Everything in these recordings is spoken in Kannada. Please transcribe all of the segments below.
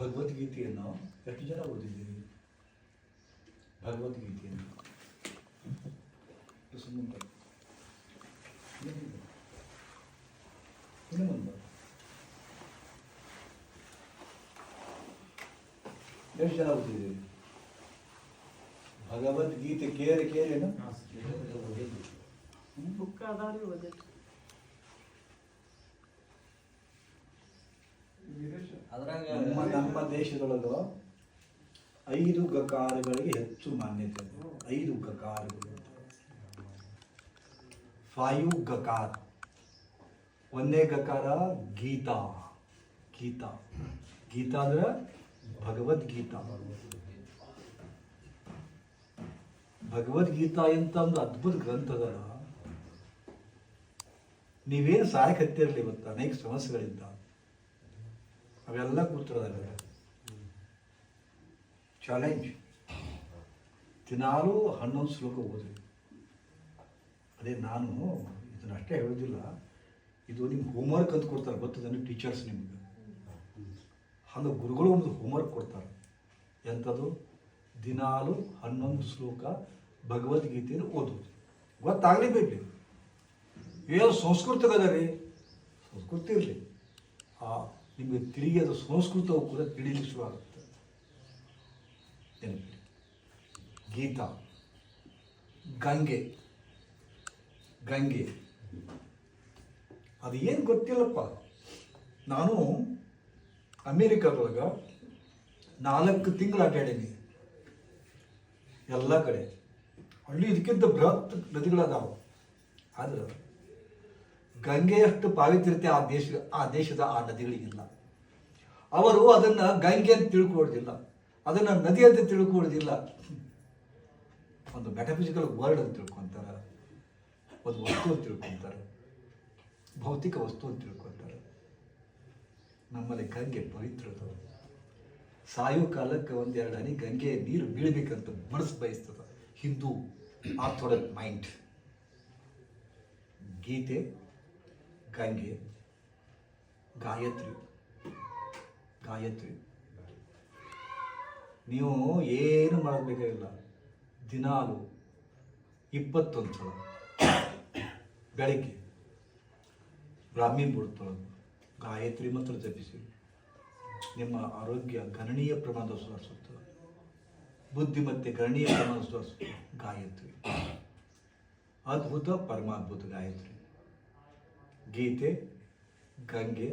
ಭಗವದ್ಗೀತೆಯನ್ನು ಎಷ್ಟು ಜನ ಓದಿದ್ದೀರಿ ಭಗವದ್ಗೀತೆಯನ್ನು ಸುಮ್ಮನೆ ಬನ್ನಿ. ಇನ್ನೊಂದು ಬನ್ನಿ. ಇನ್ನೊಂದು ಬನ್ನಿ. ಎಷ್ಟು ಜನ ಓದಿದ್ದೀರಿ ಭಗವದ್ಗೀತೆ ಕೇರಿ ಕೇರೇನು ಬುಕ್ ಅದಾವ್ರಿ ಓದಿಟ್ಟು ಅದ್ರಾಗ ನಮ್ಮ ನಮ್ಮ ದೇಶದೊಳಗೆ ಐದು ಗಕಾರಗಳಿಗೆ ಹೆಚ್ಚು ಮಾನ್ಯತೆ ಐದು ಗಕಾರಗಳು ಫೈವ್ ಗಕಾರ ಒಂದೇ ಗಕಾರ ಗೀತಾ. ಗೀತಾ. ಗೀತಾ ಅಂದ್ರೆ ಭಗವದ್ಗೀತಾ. ಭಗವದ್ಗೀತಾ ಅಂತ ಒಂದು ಅದ್ಭುತ ಗ್ರಂಥ ಅದ. ನೀವೇನು ಸಾಯಕತ್ತಿರಲಿ ಹತ್ತಿರಲಿ ಇವತ್ತು ಅನೇಕ ಸಮಸ್ಯೆಗಳಿಂದ. ಅವೆಲ್ಲ ಕೂತಿರೋದಲ್ಲ. ಚಾಲೆಂಜ್ ದಿನಾಲೂ ಹನ್ನೊಂದು ಶ್ಲೋಕ ಓದ್ರಿ. ಅದೇ ನಾನು ಇದನ್ನಷ್ಟೇ ಹೇಳೋದಿಲ್ಲ. ಇದು ನಿಮ್ಗೆ ಹೋಮ್ವರ್ಕ್ ಅಂತ ಕೊಡ್ತಾರೆ. ಗೊತ್ತದ ಟೀಚರ್ಸ್ ನಿಮ್ಗೆ. ಹಂಗೆ ಗುರುಗಳು ಒಂದು ಹೋಮ್ವರ್ಕ್ ಕೊಡ್ತಾರೆ. ಎಂಥದ್ದು ದಿನಾಲು ಹನ್ನೊಂದು ಶ್ಲೋಕ ಭಗವದ್ಗೀತೆಯನ್ನು ಓದೋದು. ಗೊತ್ತಾಗಲೇಬೇಕು ಏನು ಸಂಸ್ಕೃತ ಅದ ರೀ? ಸಂಸ್ಕೃತಿ ಇರಲಿ. ಆ ನಿಮಗೆ ತಿಳಿಯದ ಸಂಸ್ಕೃತವು ಕೂಡ ತಿಳಿಯಲು ಶುರು ಆಗುತ್ತೆ ಗೀತಾ, ಗಂಗೆ ಗಂಗೆ. ಅದು ಏನು ಗೊತ್ತಿಲ್ಲಪ್ಪ. ನಾನು ಅಮೇರಿಕಾದೊಳಗೆ ನಾಲ್ಕು ತಿಂಗಳು ಅಡ್ಡಾಡೀನಿ ಎಲ್ಲ ಕಡೆ. ಹಳ್ಳಿ ಇದಕ್ಕಿಂತ ಬೃಹತ್ ನದಿಗಳಾದಾವ. ಆದ್ರೆ ಗಂಗೆಯಷ್ಟು ಪಾವಿತ್ರ್ಯತೆ ಆ ದೇಶ, ಆ ದೇಶದ, ಆ ನದಿಗಳಿಗಿಲ್ಲ. ಅವರು ಅದನ್ನ ಗಂಗೆ ಅಂತ ತಿಳ್ಕೊಳ್ಳೋದಿಲ್ಲ ಅದನ್ನ ನದಿ ಅಂತ ತಿಳ್ಕೊಳ್ಳೋದಿಲ್ಲ ಒಂದು ಮೆಟಫಿಸಿಕಲ್ ವರ್ಡ್ ಅಂತ ತಿಳ್ಕೊತಾರೆ. ಒಂದು ವಸ್ತು ಅಂತ ತಿಳ್ಕೊತಾರೆ. ಭೌತಿಕ ವಸ್ತು ಅಂತ ತಿಳ್ಕೊತಾರೆ. ನಮ್ಮಲ್ಲಿ ಗಂಗೆ ಪವಿತ್ರದ ಸಾಯೋ ಕಾಲಕ್ಕೆ ಒಂದೆರಡು ಹನಿ ಗಂಗೆ ನೀರು ಬೀಳಬೇಕಂತ ಮನಸ್ಸು ಬಯಸ್ತದ. Hindu orthodox mind. ಗೀತೆ ಗಂಗೆ, ಗಾಯತ್ರಿ ಗಾಯತ್ರಿ. ನೀವು ಏನು ಮಾಡಬೇಕಾಗಿಲ್ಲ ದಿನಾಲು ಇಪ್ಪತ್ತೊಂದು ಸಲ ಬೆಳಗ್ಗೆ ಬ್ರಾಹ್ಮೀನ್ ಬಿಡ್ತೊಳಗೆ ಗಾಯತ್ರಿ ಮಾತ್ರ ಜಪಿಸಿ. ನಿಮ್ಮ ಆರೋಗ್ಯ ಗಣನೀಯ ಪ್ರಮಾಣದ ಸುಧಾರಿಸುತ್ತದೆ ಬುದ್ಧಿಮತ್ತೆ ಗಣನೀಯ ಪ್ರಮಾಣದ ಸುಧಾರಿಸುತ್ತದೆ ಗಾಯತ್ರಿ. ಅದ್ಭುತ ಪರಮಾದ್ಭುತ ಗಾಯತ್ರಿ. ಗೀತೆ ಗಂಗೆ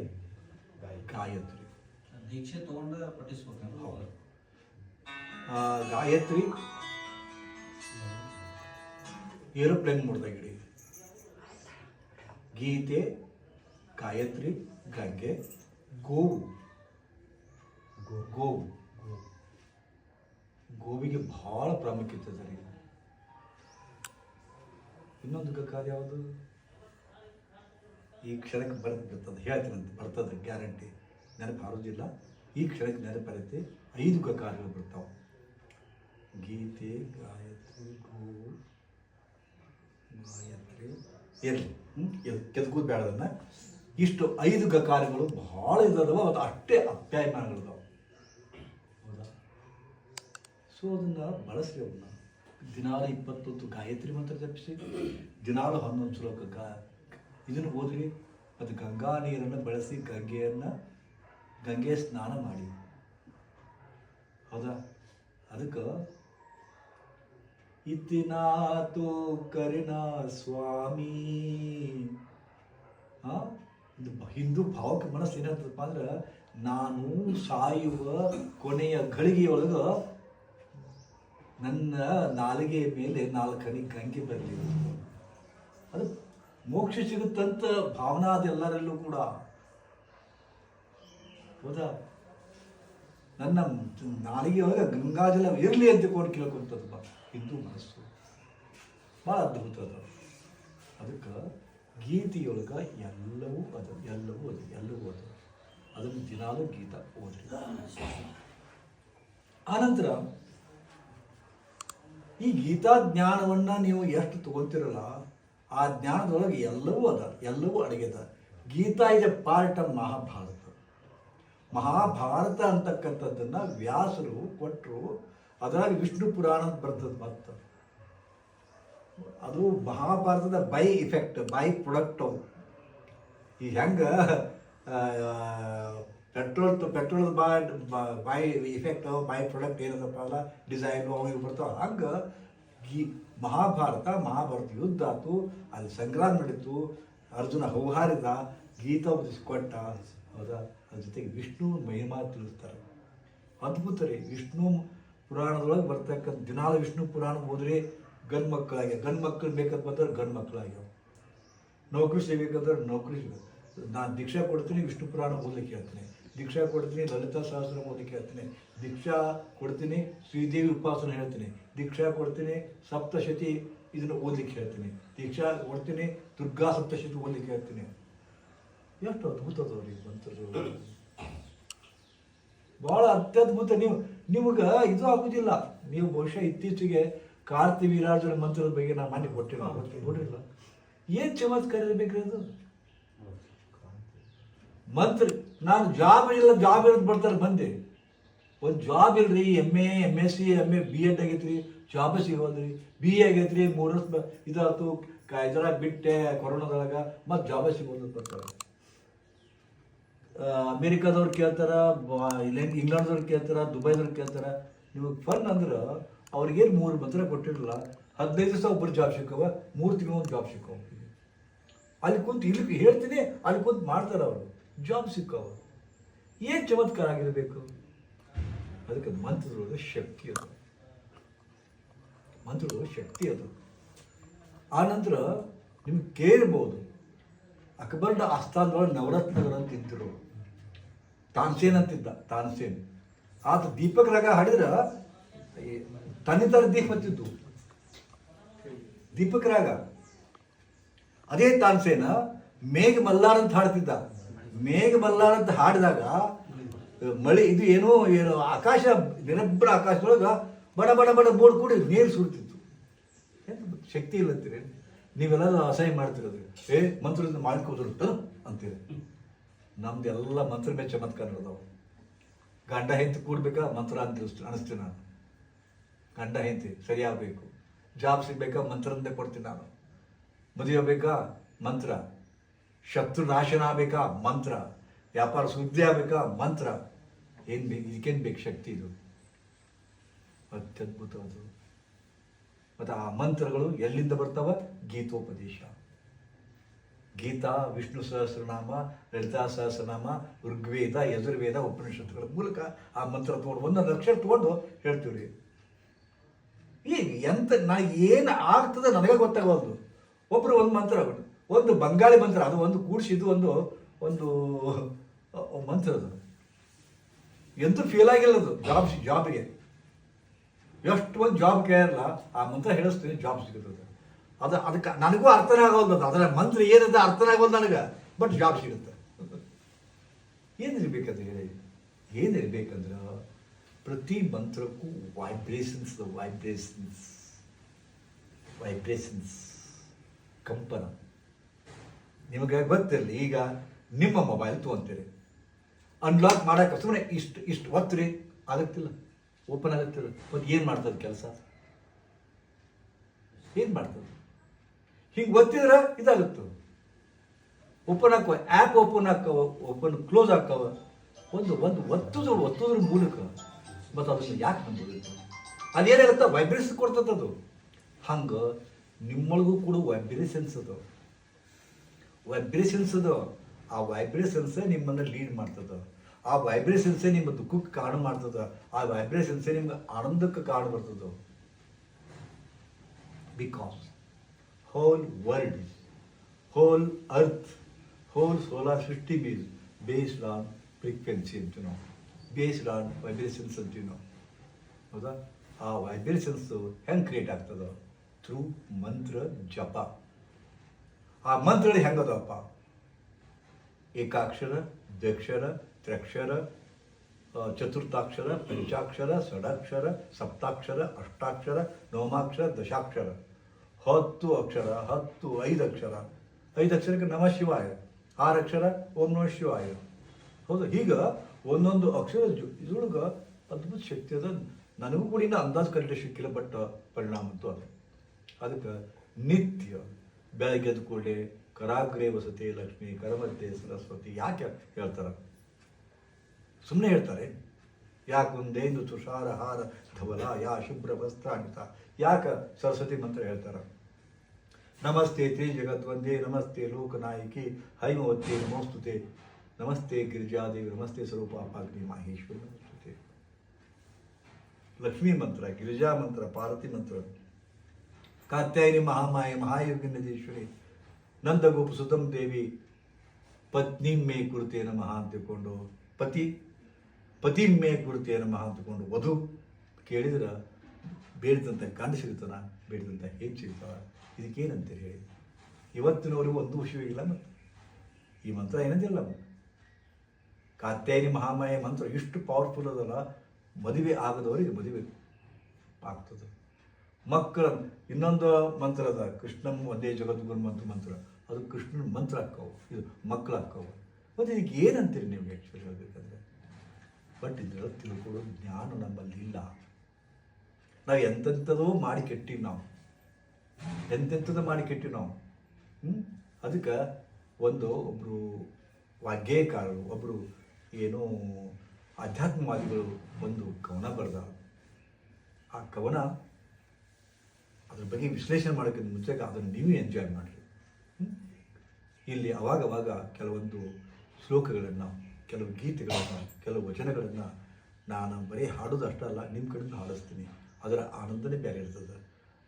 ಗಾಯತ್ರಿ. ದೀಕ್ಷೆ ತಗೊಂಡ ಪಠಿಸ್ಬೇಕು ಗಾಯತ್ರಿ ಏರೋಪ್ಲೇನ್ ಮುಡ್ದಾಗಿಡಿ ಗೀತೆ ಗಾಯತ್ರಿ ಗಂಗೆ ಗೋವು. ಗೋವು. ಗೋವಿಗೆ ಬಹಳ ಪ್ರಾಮುಖ್ಯತೆ ಇದೆ ರೀ. ಇನ್ನೊಂದು ಗಕಾರ ಯಾವುದು? ಈ ಕ್ಷಣಕ್ಕೆ ಬರೆದು ಬರ್ತದೆ. ಹೇಳ್ತೀನಂತೆ, ಬರ್ತದೆ, ಗ್ಯಾರಂಟಿ. ನೆನಪು ಹಾರೋದಿಲ್ಲ ಈ ಕ್ಷಣಕ್ಕೆ ನೆನಪು ಬರುತ್ತೆ ಐದು ಗಕಾರಗಳು ಬರ್ತಾವೆ. ಗೀತೆ, ಗಾಯತ್ರಿ ಗೋ ಗಾಯತ್ರಿ ಇರಲಿ ಎದು ಕೆದಕೂ ಬೇಡದನ್ನು ಇಷ್ಟು ಐದು ಗಕಾರಗಳು ಬಹಳ ಇದಾದವ ಅದು ಅಷ್ಟೇ ಅಪ್ಯಾಯಮಾನಗಳಿದಾವೆ. ಹೌದಾ? ಸೊ ಅದನ್ನು ಬಳಸ್ರಿ ಅವನ್ನ ದಿನಾಲು ಇಪ್ಪತ್ತೊಂದು ಗಾಯತ್ರಿ ಮಂತ್ರ ಜಪಿಸಿ. ದಿನಾಲು ಹನ್ನೊಂದು ಶ್ಲೋಕ ಗಾ ಇದನ್ನು ಓದ್ರಿ ಅದು ಗಂಗಾ ನೀರನ್ನು ಬಳಸಿ ಗಂಗೆಯನ್ನು ಗಂಗೆ ಸ್ನಾನ ಮಾಡಿ. ಹೌದಾ? ಅದಕ್ಕೆ ಇತ್ತಿನಾತು ಕರಿಣ ಸ್ವಾಮಿ. ಇದು ಹಿಂದೂ ಭಾವಕ ಮನಸ್ಸು ಏನಾಗ್ತದಪ್ಪ ಅಂದ್ರೆ, ನಾನು ಸಾಯುವ ಕೊನೆಯ ಗಳಿಗೆಯೊಳಗೆ ನನ್ನ ನಾಲಿಗೆ ಮೇಲೆ ನಾಲ್ಕನಿ ಗಂಗೆ ಬರಲಿ. ಅದು ಮೋಕ್ಷ ಸಿಗುತ್ತಂತ ಭಾವನಾ ಅದೆಲ್ಲರಲ್ಲೂ ಕೂಡ. ಹೌದಾ? ನನ್ನ ನಾಲಿಗೆಯೊಳಗೆ ಗಂಗಾಜಲ ಇರಲಿ ಅಂತ ಕೊಂಡು ಕೇಳ್ಕೊಂತದ್ದು ಬಾ. ಹಿಂದೂ ಮನಸ್ಸು. ಭಾಳ ಅದ್ಭುತ ಅದ. ಅದಕ್ಕೆ ಗೀತೆಯೊಳಗೆ ಎಲ್ಲವೂ ಅದು ಎಲ್ಲವೂ ಅದು ಎಲ್ಲವೂ ಅದು. ಅದನ್ನು ದಿನಾಲೂ ಗೀತ ಓದ್ರಿ. ಆನಂತರ ಈ ಗೀತಾ ಜ್ಞಾನವನ್ನು ನೀವು ಎಷ್ಟು ತಗೊಂತಿರಲ್ಲ ಆ ಜ್ಞಾನದೊಳಗೆ ಎಲ್ಲವೂ ಅದ, ಎಲ್ಲವೂ ಅಡಗಿದ. Gita is a part of Mahabharata. Mahabharata ಅಂತಕ್ಕಂಥದ್ದನ್ನು ವ್ಯಾಸರು ಕೊಟ್ಟರು ಅದರಾಗ ವಿಷ್ಣು ಪುರಾಣ ಅಂತ ಬರ್ತದೆ ಮತ್ತೆ. ಅದು ಮಹಾಭಾರತದ ಬೈ ಇಫೆಕ್ಟ್ ಬೈ ಪ್ರೊಡಕ್ಟ್ ಈ ಹೆಂಗೆ petrol petrol by by effect byproduct ಏನದಪ್ಪ ಅಲ್ಲ ಡಿಸೈನು ಅವು ಇವು ಬರ್ತಾವೆ. ಹಂಗೆ ಈ ಮಹಾಭಾರತ ಮಹಾಭಾರತ ಯುದ್ಧ ಆಯಿತು, ಅಲ್ಲಿ ಸಂಗ್ರಾಮ ನಡೀತು, ಅರ್ಜುನ ಹೌಹಾರಿದ ಗೀತಾ ಕೊಟ್ಟ ಹೌದಾ? ಅದ್ರ ಜೊತೆಗೆ ವಿಷ್ಣು, ಮಹಿಮಾ ತಿಳಿಸ್ತಾರೆ. ಅದ್ಭುತ ರೀ ವಿಷ್ಣು ಪುರಾಣದೊಳಗೆ ಬರ್ತಕ್ಕಂಥ ದಿನಾಲ ವಿಷ್ಣು ಪುರಾಣ ಹೋದ್ರೆ ಗಂಡು ಮಕ್ಕಳಾಗ್ಯಾವ. ಗಂಡು ಮಕ್ಕಳು ಬೇಕಂತ ಬಂದ್ರೆ ಗಂಡು ಮಕ್ಕಳಾಗ್ಯಾವ ನೌಕರಿ ಸಿಗಬೇಕಂದ್ರೆ ನೌಕರಿ ನಾನು ದೀಕ್ಷಾ ಕೊಡ್ತೀನಿ, ವಿಷ್ಣು ಪುರಾಣ ಓದಲಿಕ್ಕೆ ಹೇಳ್ತೀನಿ. ದೀಕ್ಷಾ ಕೊಡ್ತೀನಿ, ಲಲಿತಾ ಸಹಸ್ರ ಓದಲಿಕ್ಕೆ ಹೇಳ್ತೀನಿ. ದೀಕ್ಷಾ ಕೊಡ್ತೀನಿ ಶ್ರೀದೇವಿ ಉಪಾಸನ ಹೇಳ್ತೀನಿ. ದೀಕ್ಷಾ ಕೊಡ್ತೀನಿ ಸಪ್ತಶತಿ ಇದನ್ನು ಓದಲಿಕ್ಕೆ ಹೇಳ್ತೀನಿ. ದೀಕ್ಷಾ ಕೊಡ್ತೀನಿ ದುರ್ಗಾ ಸಪ್ತಶತಿ ಓದಲಿಕ್ಕೆ ಹೇಳ್ತೀನಿ. ಎಷ್ಟು ಅದ್ಭುತ ಅದಾವ್ರಿ ಮಂತ್ರಗಳು. ಭಾಳ ಅತ್ಯದ್ಭುತ. ನೀವು ನಿಮಗೆ ಇದು ಆಗುದಿಲ್ಲ. ನೀವು ಬಹುಶಃ ಇತ್ತೀಚೆಗೆ ಕಾರ್ತಿ ವೀರಾಜನ ಮಂತ್ರದ ಬಗ್ಗೆ ನಾನು ಮನೆ ಕೊಟ್ಟಿಲ್ಲ. ನೋಡಿಲ್ಲ. ಏನು ಚಮತ್ಕಾರ ಇರಬೇಕ್ರಿ ಅದು? ಮಂತ್ರ ನಾನು ಜಾಬ್ ಇಲ್ಲ ಜಾಬ್ ಇರೋದು ಬರ್ತಾರೆ ಮಂದಿ. ಒಂದು ಜಾಬ್ ಇಲ್ರಿ M A M S C M A B Ed ಆಗೈತ್ರಿ ಜಾಬ್ ಸಿಗೋದ್ರಿ ಬಿ ಎ ಆಗೈತ್ರಿ, ಮೂರು ವರ್ಷ ಇದಾಯ್ತು ಇದರ ಬಿಟ್ಟೆ ಕೊರೋನಾದೊಳಗೆ, ಮತ್ತೆ ಜಾಬೇ ಸಿಗೋದು ಬರ್ತಾರೆ. ಅಮೇರಿಕಾದವ್ರು ಕೇಳ್ತಾರೆ ಇಂಗ್ಲೆಂಡ್ದವ್ರು ಕೇಳ್ತಾರೆ, ದುಬೈದವ್ರು ಕೇಳ್ತಾರೆ. ನಿಮಗೆ ಫನ್ ಅಂದ್ರೆ, ಅವ್ರಿಗೇನು ಮೂರು ಮಂತ್ರ ಕೊಟ್ಟಿರಲ್ಲ ಹದಿನೈದು ದಿವಸ ಒಬ್ಬರು ಜಾಬ್ ಸಿಕ್ಕವ, ಮೂರು ತಿಂಗಳು ಒಂದು ಜಾಬ್ ಸಿಕ್ಕವ ಅಲ್ಲಿ ಕುಂತು ಇಲ್ಲಿ ಹೇಳ್ತೀನಿ, ಅಲ್ಲಿ ಕುಂತು ಮಾಡ್ತಾರೆ ಅವರು. ಜಾಬ್ ಸಿಕ್ಕವ. ಏನು ಚಮತ್ಕಾರ ಆಗಿರಬೇಕು? ಅದಕ್ಕೆ ಮಂತ್ರದೊಳಗೆ ಶಕ್ತಿ ಅದು. ಮಂತ್ರದೊಳಗೆ ಶಕ್ತಿ ಅದು. ಆ ನಂತರ ನಿಮ್ಗೆ ಕೇಳ್ಬೋದು ಅಕ್ಬರ್ನ ಆಸ್ಥಾನದೊಳಗೆ ನವರತ್ನಗಳು ಅಂತ ಇದ್ದರು ತಾನ್ಸೇನ್ ಅಂತಿದ್ದ, ತಾನ್ಸೇನ್. ಆತ ದೀಪಕ್ ರಾಗ ಹಾಡಿದ್ರೆ ತನ್ನಿತರ ದೀಪ ಅಂತಿದ್ದು. ದೀಪಕ್ ರಾಗ. ಅದೇ ತಾನ್ಸೇನ ಮೇಘ ಮಲ್ಲಾರ್ ಅಂತ ಹಾಡ್ತಿದ್ದ. ಮೇಘ ಮಲ್ಲಾರ್ ಅಂತ ಹಾಡಿದಾಗ ಮಳೆ, ಇದು ಏನೋ ಏನೋ ಆಕಾಶ ನಿರಭ್ರ ಆಕಾಶದೊಳಗ ಬಡ ಬಡ ಬಡ ಬೋರ್ಡ್ ಕೂಡಿ ನೀರು ಸುಡ್ತಿತ್ತು. ಶಕ್ತಿ ಇಲ್ಲ ಅಂತೀರಿ ನೀವೆಲ್ಲ ಅಸಹ್ಯ ಮಾಡ್ತಿರೋದು ಏ ಮಂತ್ರದಿಂದ ಮಾಡ್ಕೋದಿರುತ್ತ ಅಂತೀರಿ. ನಮ್ದೆಲ್ಲ ಮಂತ್ರ ಮೇಲೆ ಚಮತ್ಕಾರ ಗಂಡ ಹೆಂತಿ ಕೂಡ್ಬೇಕಾ? ಮಂತ್ರ ಅಂತ ಅನಿಸ್ತೀನಿ ನಾನು. ಗಂಡ, ಹೆಂಡತಿ, ಸರಿಯಾಗಬೇಕು. ಜಾಬ್ ಸಿಗಬೇಕಾ? ಮಂತ್ರದಿಂದ ಕೊಡ್ತೀನಿ ನಾನು. ಮದುವೆ ಬೇಕಾ ಮಂತ್ರ. ಶತ್ರು ನಾಶನ ಆಗಬೇಕಾ? ಮಂತ್ರ. ವ್ಯಾಪಾರ ಸುದ್ದಿ ಆಗಬೇಕಾ? ಮಂತ್ರ. ಏನು ಬೇಕು ಇದಕ್ಕೇನು ಬೇಕು ಶಕ್ತಿ ಇದು? ಅತ್ಯದ್ಭುತ ಅದು ಮತ್ತು ಆ ಮಂತ್ರಗಳು ಎಲ್ಲಿಂದ ಬರ್ತಾವ? ಗೀತೋಪದೇಶ. ಗೀತಾ, ವಿಷ್ಣು ಸಹಸ್ರನಾಮ, ಲಲಿತಾ ಸಹಸ್ರನಾಮ, ಋಗ್ವೇದ, ಯಜುರ್ವೇದ ಉಪನಿಷತ್ತುಗಳ ಮೂಲಕ ಆ ಮಂತ್ರ ತೊಗೊಂಡು ಒಂದೊಂದು ಅಕ್ಷರ ತೊಗೊಂಡು ಹೇಳ್ತೀವಿ ರೀ ಈಗ ಎಂತ ನಾ ಏನು ಆಗ್ತದೆ ನನಗೆ ಗೊತ್ತಾಗವಲ್ದು. ಒಬ್ಬರು ಒಂದು ಮಂತ್ರ, ಒಂದು ಬಂಗಾಳಿ ಮಂತ್ರ, ಅದು ಒಂದು ಕೂಡಿಸಿದ್ದು ಒಂದು ಒಂದು ಮಂತ್ರ ಅದು. ಎಂತೂ ಫೇಲ್ ಆಗಿಲ್ಲ ಅದು. ಜಾಬ್ ಜಾಬ್ಗೆ ಎಷ್ಟು ಒಂದು ಜಾಬ್ ಕೇಳಲ್ಲ ಆ ಮಂತ್ರ ಹೇಳಿಸ್ತೀನಿ ಜಾಬ್ ಸಿಗುತ್ತದೆ. ಅದು, ಅದಕ್ಕೆ ನನಗೂ ಅರ್ಥನೇ ಆಗೋದು ಅದು. ಅದರ ಮಂತ್ರ ಏನದ ಅರ್ಥನೇ ಆಗೋದು ನನಗೆ. ಬಟ್ ಜಾಬ್ ಸಿಗುತ್ತೆ. ಏನಿರ್ಬೇಕಂತ ಹೇಳಿ? ಏನಿರ್ಬೇಕಂದ್ರೆ ಪ್ರತಿ ಮಂತ್ರಕ್ಕೂ ವೈಬ್ರೇಷನ್ಸ್ ವೈಬ್ರೇಷನ್ಸ್ ವೈಬ್ರೇಷನ್ಸ್ ಕಂಪನ. ನಿಮಗೆ ಗೊತ್ತಿರಲಿ, ಈಗ ನಿಮ್ಮ ಮೊಬೈಲ್ ತೊಗೊಂತೀರಿ. ಅನ್ಲಾಕ್ ಮಾಡಕ್ಕೆ ಸುಮ್ಮನೆ ಇಷ್ಟು ಇಷ್ಟು ಒತ್ತು ರೀ, ಆಗತ್ತಿಲ್ಲ. ಓಪನ್ ಆಗತ್ತಿಲ್ಲ. ಮತ್ತು ಏನು ಮಾಡ್ತದೆ ಕೆಲಸ? ಏನು ಮಾಡ್ತದೆ? ಹಿಂಗೆ ಗೊತ್ತಿದ್ರೆ ಇದಾಗುತ್ತೆ. ಓಪನ್ ಹಾಕುವ ಆ್ಯಪ್ ಓಪನ್ ಹಾಕವ ಓಪನ್ ಕ್ಲೋಸ್ ಹಾಕವ. ಒಂದು ಒಂದು ಒತ್ತುದ್ರ ಒತ್ತುದ್ರ ಮೂಲಕ ಮತ್ತು ಅದನ್ನು ಯಾಕೆ ಬಂದಿರುತ್ತೆ ಅದೇನಾಗುತ್ತೆ? ವೈಬ್ರೇಷನ್ ಕೊಡ್ತದೆ ಅದು. ಹಂಗೆ ನಿಮ್ಮೊಳಗೂ ಕೂಡ ವೈಬ್ರೇಷನ್ಸ್ ಅದು ವೈಬ್ರೇಷನ್ಸ್ ಅದು ಆ ವೈಬ್ರೇಷನ್ಸೇ ನಿಮ್ಮನ್ನು ಲೀಡ್ ಮಾಡ್ತದೆ. ಆ ವೈಬ್ರೇಷನ್ಸೇ ನಿಮ್ಮ ದುಃಖಕ್ಕೆ ಕಾರಣ ಮಾಡ್ತದೆ. ಆ ವೈಬ್ರೇಷನ್ಸೇ ನಿಮ್ಗೆ ಆನಂದಕ್ಕೆ ಕಾರಣ ಬರ್ತದೆ. Because whole world whole earth whole solar system is based on frequency ಅಂತ ನಾವು. ಬೇಸ್ಡ್ ಆನ್ ವೈಬ್ರೇಷನ್ಸ್ ಅಂತ ನಾವು. ಹೌದಾ? ಆ ವೈಬ್ರೇಷನ್ಸ್ ಹೆಂಗೆ ಕ್ರಿಯೇಟ್ ಆಗ್ತದೆ? ಥ್ರೂ ಮಂತ್ರ ಜಪ. ಆ ಮಂತ್ರಗಳು ಹೆಂಗದಪ್ಪ ಏಕಾಕ್ಷರ, ದ್ವಕ್ಷರ ತ್ರಕ್ಷರ ಚತುರ್ಥಾಕ್ಷರ, ಪಂಚಾಕ್ಷರ, ಷಡಾಕ್ಷರ, ಸಪ್ತಾಕ್ಷರ, ಅಷ್ಟಾಕ್ಷರ, ನವಮಾಕ್ಷರ, ದಶಾಕ್ಷರ. ಹತ್ತು ಅಕ್ಷರ, ಹತ್ತು, ಐದು ಅಕ್ಷರ. ಐದು ಅಕ್ಷರಕ್ಕೆ ನಮ ಶಿವಾಯ, ಆರು ಅಕ್ಷರ, ಓಂ ನಮ ಶಿವಾಯ. ಹೌದು ಈಗ ಒಂದೊಂದು ಅಕ್ಷರ ಇದ್ರೊಳಗೆ ಅದ್ಭುತ ಶಕ್ತಿ ಅದ. ನನಗೂ ಕೂಡ ಇನ್ನೂ ಅಂದಾಜು ಕಲಿಯಲು ಸಿಕ್ಕಿಲ್ಲ, ಬಟ್ ಪರಿಣಾಮ ಅಂತೂ ಅದು. ಅದಕ್ಕೆ ನಿತ್ಯ, ಬೆಳಗ್ಗೆ ಎದ್ದ ಕೂಡಲೇ ಕರಾಗ್ರೆ ವಸತಿ ಲಕ್ಷ್ಮಿ ಕರಮತ್ತೆ ಸರಸ್ವತಿ ಯಾಕೆ ಹೇಳ್ತಾರೆ ಸುಮ್ಮನೆ ಹೇಳ್ತಾರೆ ಯಾಕೊಂದೇಂದು ತುಷಾರ ಹಾರ ಧವಲ ಯಾ ಶುಭ್ರ ವಸ್ತ್ರ ಅಂತ ಯಾಕೆ ಸರಸ್ವತಿ ಮಂತ್ರ ಹೇಳ್ತಾರೆ ನಮಸ್ತೆ ತ್ರಿ ಜಗದ್ವಂದೇ ನಮಸ್ತೆ ಲೋಕನಾಯಕಿ ಹೈಮವತ್ತೆ ನಮೋಸ್ತುತೆ ನಮಸ್ತೆ ಗಿರಿಜಾದೇವಿ ನಮಸ್ತೆ ಸ್ವರೂಪ ಅಗ್ನಿ ಮಾಹೇಶ್ವರಿ ನಮಸ್ತುತೆ ಲಕ್ಷ್ಮೀ ಮಂತ್ರ ಗಿರಿಜಾ ಮಂತ್ರ ಪಾರ್ವತಿ ಮಂತ್ರ ಕಾತ್ಯಾಯಿನಿ ಮಹಾಮಾಯ ಮಹಾಯೋಗಿನದೇಶ್ವರಿ ನಂದಗೋಪ ಸುತಂ ದೇವಿ ಪತ್ನಿ ಮೇ ಕುರುತೇ ನಮಃ ಅಂತಕೊಂಡು ಪತಿ ಪತಿ ಮೇ ಕುರುತೇ ನಮಃ ಅಂತಕೊಂಡು ವಧು ಕೇಳಿದ್ರೆ ಬೇಡಿದಂಥ ಗಂಡ ಸಿಗ್ತಾನ ಬೇಡಿದಂಥ ಹೇಗೆ ಸಿಗ್ತಾವ ಇದಕ್ಕೇನಂತ ಹೇಳಿ? ಇವತ್ತಿನವರೆಗೂ ಒಂದು ವಿಷಯ ಇಲ್ಲ ಮತ್ತು. ಈ ಮಂತ್ರ ಏನಂತಿಲ್ಲ ಕಾತ್ಯಾಯಿನಿ ಮಹಾಮಯ ಮಂತ್ರ ಇಷ್ಟು ಪವರ್ಫುಲ್ ಅದಲ್ಲ. ಮದುವೆ ಆಗದವರಿಗೆ ಮದುವೆ ಆಗ್ತದೆ. ಮಕ್ಕಳ ಇನ್ನೊಂದು ಮಂತ್ರ ಅದ, ಕೃಷ್ಣಂ ಒಂದೇ ಜಗದ್ಗುರು ಮಂತ್ರ ಮಂತ್ರ. ಅದು ಕೃಷ್ಣನ ಮಂತ್ರ ಹಾಕವು, ಇದು ಮಕ್ಕಳು ಹಾಕವು. ಮತ್ತು ಇದಕ್ಕೆ ಏನಂತೀರಿ ನೀವು ಆ್ಯಕ್ಚುಲಿ ಹೇಳಬೇಕಂದ್ರೆ? ಬಟ್ ಇದ್ರ ತಿಳ್ಕೊಳ್ಳೋ ಜ್ಞಾನ ನಮ್ಮಲ್ಲಿ ಇಲ್ಲ. ನಾವು ಎಂತೆಂಥದೋ ಮಾಡಿ ಕೆಟ್ಟಿವಿ ನಾವು. ಎಂತೆಂಥದ್ದು ಮಾಡಿ ಕೆಟ್ಟಿವಿ ನಾವು. ಅದಕ್ಕೆ ಒಂದು ಒಬ್ಬರು ವಾಗ್ಗೇಯಕಾರರು ಒಬ್ಬರು ಏನೋ ಆಧ್ಯಾತ್ಮವಾದಿಗಳು ಒಂದು ಕವನ ಬರೆದ. ಆ ಕವನ ಅದ್ರ ಬಗ್ಗೆ ವಿಶ್ಲೇಷಣೆ ಮಾಡೋಕ್ಕಿಂತ ಮುಂಚೆ ಅದನ್ನು ನೀವು ಎಂಜಾಯ್ ಮಾಡಿರಿ. ಇಲ್ಲಿ ಅವಾಗ ಅವಾಗ ಕೆಲವೊಂದು ಶ್ಲೋಕಗಳನ್ನು, ಕೆಲವು ಗೀತೆಗಳನ್ನು, ಕೆಲವು ವಚನಗಳನ್ನು ನಾನು ಬರೀ ಹಾಡೋದು ಅಲ್ಲ ನಿಮ್ಮ ಕಡೆಯಿಂದ ಹಾಡಿಸ್ತೀನಿ. ಅದರ ಆನಂದನೇ ಬೇರೆ ಇರ್ತದೆ.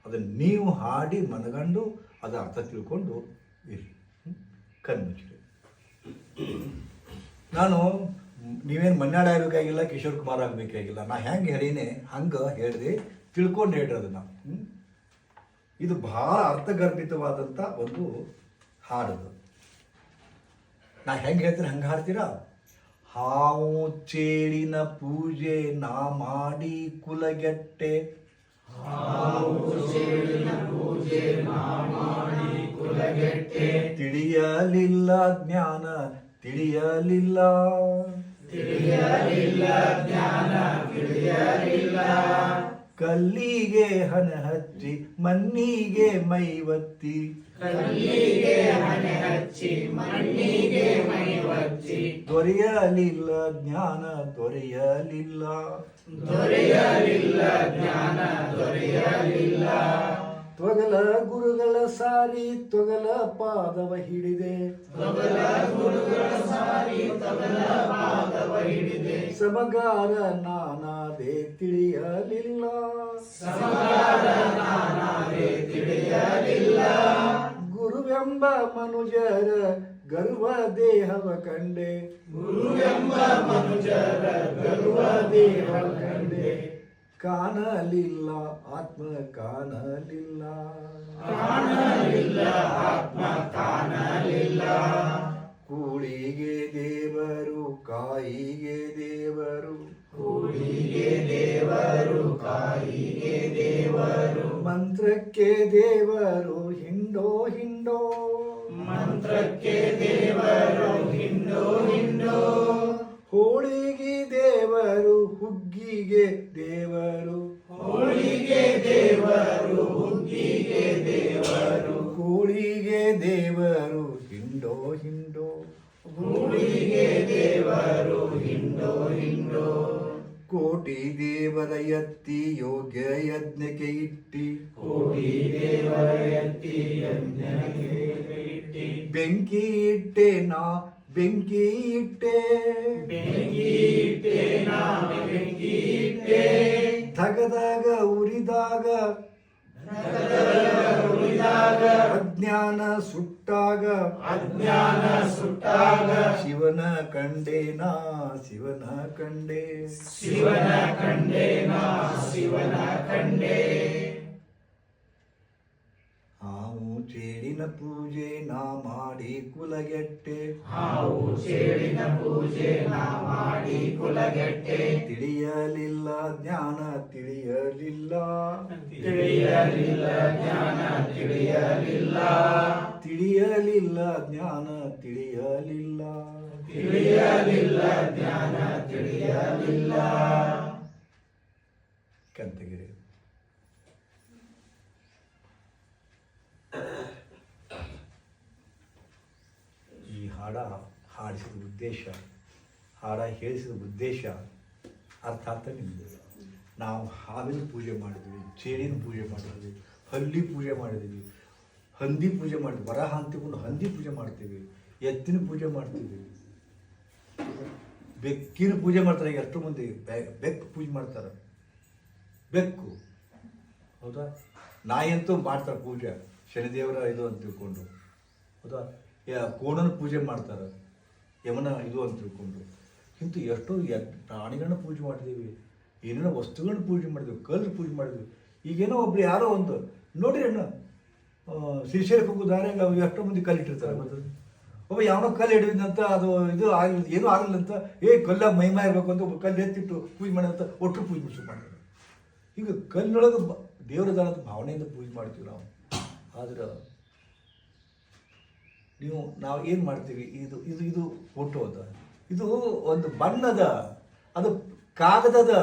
ಅದನ್ನು ನೀವು ಹಾಡಿ ಮನಗಂಡು ಅದರ ಅರ್ಥ ತಿಳ್ಕೊಂಡು ಇರಿ? ಕಣ್ಮುಚ್ಚಿರಿ ನಾನು ನೀವೇನು ಮನ್ನಾಡ ಆಗಬೇಕಾಗಿಲ್ಲ ಕಿಶೋರ್ ಕುಮಾರ್ ಆಗಬೇಕಾಗಿಲ್ಲ. ನಾ ಹೆಂಗೆ ಹೇಳೀನಿ ಹಂಗೆ ಹೇಳಿದೆ, ತಿಳ್ಕೊಂಡು ಹೇಳ್ರಿ ಅದನ್ನು? ಇದು ಬಹಳ ಅರ್ಥಗರ್ಭಿತವಾದಂಥ ಒಂದು ಹಾಡದು. ನಾ ಹೆಂಗೆ ಹೇಳ್ತೀನಿ, ಹಂಗೆ ಹಾಡ್ತೀರಾ? ಹಾವು ಚೇಳಿನ ಪೂಜೆ ನಾ ಮಾಡಿ ಕುಲಗೆಟ್ಟೆ. ತಿಳಿಯಲಿಲ್ಲ ಜ್ಞಾನ, ತಿಳಿಯಲಿಲ್ಲ. ಕಲ್ಲಿಗೆ ಹಣ ಹಚ್ಚಿ ಮಣ್ಣಿಗೆ ಮೈವತ್ತಿ ಕಲ್ಲಿಗೆ ಹಣ ಹಚ್ಚಿ ಮಣ್ಣಿಗೆ ಮೈವತ್ತಿ ದೊರೆಯಲಿಲ್ಲ ಜ್ಞಾನ ದೊರೆಯಲಿಲ್ಲ. ತೊಗಲ ಗುರುಗಳ ಸಾರಿ ತೊಗಲ ಪಾದವ ಹಿಡಿದೆ. ತೊಗಲ ಗುರುಗಳ ಸಾರಿ ತೊಗಲ ಪಾದವ ಹಿಡಿದೆ. ಸಮಗಾರ ನಾನಾದೆ ತಿಳಿಯಲಿಲ್ಲ. ಗುರುವೆಂಬ ಮನುಜರ ಗರ್ವ ದೇಹವ ಕಂಡೆ. ಗುರುವೆಂಬ ಮನುಜರ ಗರ್ವ ದೇಹವ ಕಂಡೆ. ಕಾಣಲಿಲ್ಲ ಆತ್ಮ ಕಾಣಲಿಲ್ಲ. ಕೂಳಿಗೆ ದೇವರು ಕಾಯಿಗೆ ದೇವರು. ಮಂತ್ರಕ್ಕೆ ದೇವರು ಹಿಂಡೋ ಹಿಂಡೋ. ಮಂತ್ರಕ್ಕೆ ದೇವರು ಹಿಂಡೋ ಹಿಂಡೋ. ಹೋಳಿಗೆ ದೇವರು ಹುಗ್ಗಿಗೆ ದೇವರು. ಹೋಳಿಗೆ ದೇವರು ಹುಗ್ಗಿಗೆ ದೇವರು. ಹೋಳಿಗೆ ದೇವರು ಹಿಂಡೋ ಹಿಂಡೋ. ಹೋಳಿಗೆ ದೇವರು ಹಿಂಡೋ ಹಿಂಡೋ. ಕೋಟಿ ದೇವರ ಎತ್ತಿ ಯೋಗ್ಯ ಯಜ್ಞಕ್ಕೆ ಇಟ್ಟಿ ಕೋಟಿ ದೇವರ ಎತ್ತಿ ಬೆಂಕಿ ಇಟ್ಟೆ ನಾ ಬೆಂಕಿ ಇಟ್ಟೆ ಬೆಂಕಿ ಇಟ್ಟೆ ನಾ ಬೆಂಕಿ ಇಟ್ಟೆ ಧಗದಾಗ ಉರಿದಾಗ ಅಜ್ಞಾನ ಸುಟ್ಟಾಗ. ಅಜ್ಞಾನ ಸುಟ್ಟಾಗ. ಶಿವನ ಕಂಡೇನಾ? ಶಿವನ ಕಂಡೇ. ಶಿವನ ಕಂಡೇನಾ? ಶಿವನ ಕಂಡೆ. ಚೇಡಿನ ಪೂಜೆ ನಾ ಮಾಡಿ ಕುಲಗೆಟ್ಟೆ. ಹಾವು ಚೇಳಿನ ಪೂಜೆ ನಾ ಮಾಡಿ ಕುಲಗೆಟ್ಟೆ. ತಿಳಿಯಲಿಲ್ಲ ಜ್ಞಾನ ತಿಳಿಯಲಿಲ್ಲ. ತಿಳಿಯಲಿಲ್ಲ ಜ್ಞಾನ ತಿಳಿಯಲಿಲ್ಲ. ತಿಳಿಯಲಿಲ್ಲ ಜ್ಞಾನ ತಿಳಿಯಲಿಲ್ಲ. ಕಂತಗಿರಿ ಈ ಹಾಡ ಹಾಡಿಸಿದ ಉದ್ದೇಶ, ಹಾಡ ಹೇಳಿಸಿದ ಉದ್ದೇಶ ಅರ್ಥಾರ್ಥ ನಿಮ್ಮದು ನಾವು ಹಾವಿನ ಪೂಜೆ ಮಾಡಿದ್ವಿ, ಚೇಳಿನ ಪೂಜೆ ಮಾಡಿದ್ವಿ, ಹಲ್ಲಿ ಪೂಜೆ ಮಾಡಿದ್ವಿ, ಹಂದಿ ಪೂಜೆ ಮಾಡಿದ್ವಿ ಬರ ಅಂತಿಕೊಂಡು ಹಂದಿ ಪೂಜೆ ಮಾಡ್ತೀವಿ, ಎತ್ತಿನ ಪೂಜೆ ಮಾಡ್ತೀವಿ. ಬೆಕ್ಕಿನ ಪೂಜೆ ಮಾಡ್ತಾರೆ ಈಗ ಎಷ್ಟೋ ಮಂದಿ ಬೆಕ್ಕು ಪೂಜೆ ಮಾಡ್ತಾರೆ. ಬೆಕ್ಕು. ಹೌದಾ? ನಾಯಿ ಅಂತೂ ಮಾಡ್ತಾರೆ ಪೂಜೆ, ಶನಿದೇವರ ಇದು ಅಂತ ತಿಳ್ಕೊಂಡು. ಹೌದಾ? ಕೋಣನ ಪೂಜೆ ಮಾಡ್ತಾರೆ. ಯಮನ ಇದು ಅಂತ ತಿಳ್ಕೊಂಡು. ಇಂಥ ಎಷ್ಟೋ ಪ್ರಾಣಿಗಳನ್ನ ಪೂಜೆ ಮಾಡಿದ್ದೀವಿ ಏನೇನೋ ವಸ್ತುಗಳನ್ನ ಪೂಜೆ ಮಾಡಿದ್ವಿ. ಕಲ್ಲು ಪೂಜೆ ಮಾಡಿದ್ವಿ. ಈಗೇನೋ ಒಬ್ರು ಯಾರೋ ಒಂದು, ನೋಡಿರಿ ಅಣ್ಣ ಶ್ರೀಶೈಲಕ್ಕೆ ಹೋಗೋ ದಾರಿಯಾಗ ಎಷ್ಟೋ ಮಂದಿ ಕಲ್ಲು ಇಟ್ಟಿರ್ತಾರೆ. ಗೊತ್ತಾ? ಒಬ್ಬ ಯಾವನೋ ಕಲ್ಲು ಹಿಡಿದಂತ ಅದು ಇದು ಆಗಲಿಲ್ಲ ಏನೂ ಆಗಲಿಲ್ಲ ಅಂತ, ಏ, ಕಲ್ಲ ಮಹಿಮಾ ಇರಬೇಕು ಅಂತ ಒಬ್ಬ ಕಲ್ಲು ಎತ್ತಿಟ್ಟು ಪೂಜೆ ಮಾಡಿದಂತ ಒಟ್ಟು ಪೂಜೆ ಮುಚ್ಚು ಮಾಡಿದ್ರು. ಈಗ ಕಲ್ಲೊಳಗೆ ದೇವರ ಭಾವನೆಯಿಂದ ಪೂಜೆ ಮಾಡ್ತೀವಿ ನಾವು. ಆದ್ರೆ ನೀವು, ನಾವು ಏನು ಮಾಡ್ತೀವಿ? ಇದು ಇದು ಇದು ಫೋಟೋ ಅದು ಇದು ಒಂದು ಬಣ್ಣದ, ಅದು ಕಾಗದದ,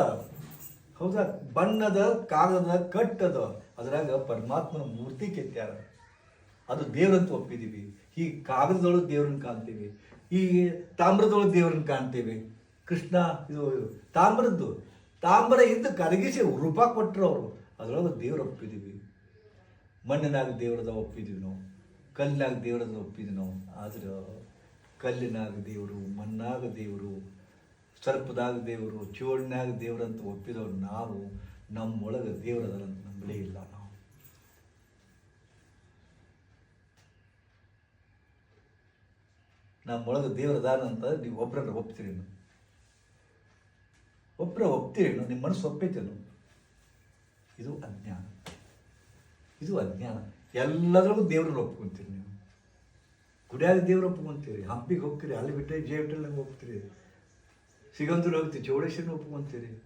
ಹೌದಾ? ಬಣ್ಣದ, ಕಾಗದದ ಕಟ್ಟದ. ಅದರಾಗ ಪರಮಾತ್ಮನ ಮೂರ್ತಿ ಕೆತ್ತಾರ ಅದು ದೇವರಂತ ಒಪ್ಪಿದೀವಿ. ಈ ಕಾಗದದೊಳಗೆ ದೇವ್ರನ್ನ ಕಾಣ್ತೀವಿ. ಈ ತಾಮ್ರದೊಳಗೆ ದೇವ್ರನ್ನ ಕಾಣ್ತೀವಿ. ಕೃಷ್ಣ, ಇದು ತಾಮ್ರದ್ದು. ತಾಮ್ರ ಇದ್ದು ಕರಗಿಸಿ ರೂಪ ಕೊಟ್ಟರು ಅವರು. ಅದರೊಳಗೆ ದೇವ್ರ ಒಪ್ಪಿದೀವಿ. ಮಣ್ಣಿನಾಗ ದೇವ್ರದ ಒಪ್ಪಿದೀವಿ ನಾವು. ಕಲ್ಲಿನಾಗ ದೇವರನ್ನು ಒಪ್ಪಿದ್ವಿ ನಾವು ಆದ್ರೆ ಕಲ್ಲಿನಾಗ ದೇವರು, ಮಣ್ಣಾಗ ದೇವರು, ಸರ್ಪದಾಗ ದೇವರು, ಚೋಳಿನಾಗ ದೇವರಂತ ಒಪ್ಪಿದವ್ರು ನಾವು, ನಮ್ಮೊಳಗೆ ದೇವರದಂತ ನಂಬಲೇ ಇಲ್ಲ ನಾವು. ನಮ್ಮೊಳಗೆ ಅಂತ ನೀವು ಒಬ್ಬರನ್ನ ಒಪ್ತೀರಿ ಒಬ್ಬರ ಒಪ್ತೀರಿ ನೀವು ನಿಮ್ಮ ಮನಸ್ಸು ಒಪ್ಪೈತೇನು ಇದು ಅಜ್ಞಾನ. ಇದು ಅಜ್ಞಾನ. ಎಲ್ಲದರಲ್ಲೂ ದೇವ್ರನ್ನ ಒಪ್ಕೊಂತೀರಿ ನೀವು. ಗುಡಿಯಾಗ ದೇವ್ರ ಒಪ್ಕೊಂತೀರಿ. ಹಂಪಿಗೆ ಹೋಗ್ತೀರಿ, ಅಲ್ಲಿ ಬಿಟ್ಟರೆ ಜೆ ಹೋಗ್ತೀರಿ. ಸಿಗಂದೂರು ಹೋಗ್ತೀರಿ, ಚೌಡೇಶ್ವರನ ಒಪ್ಕೊಂತೀರಿ.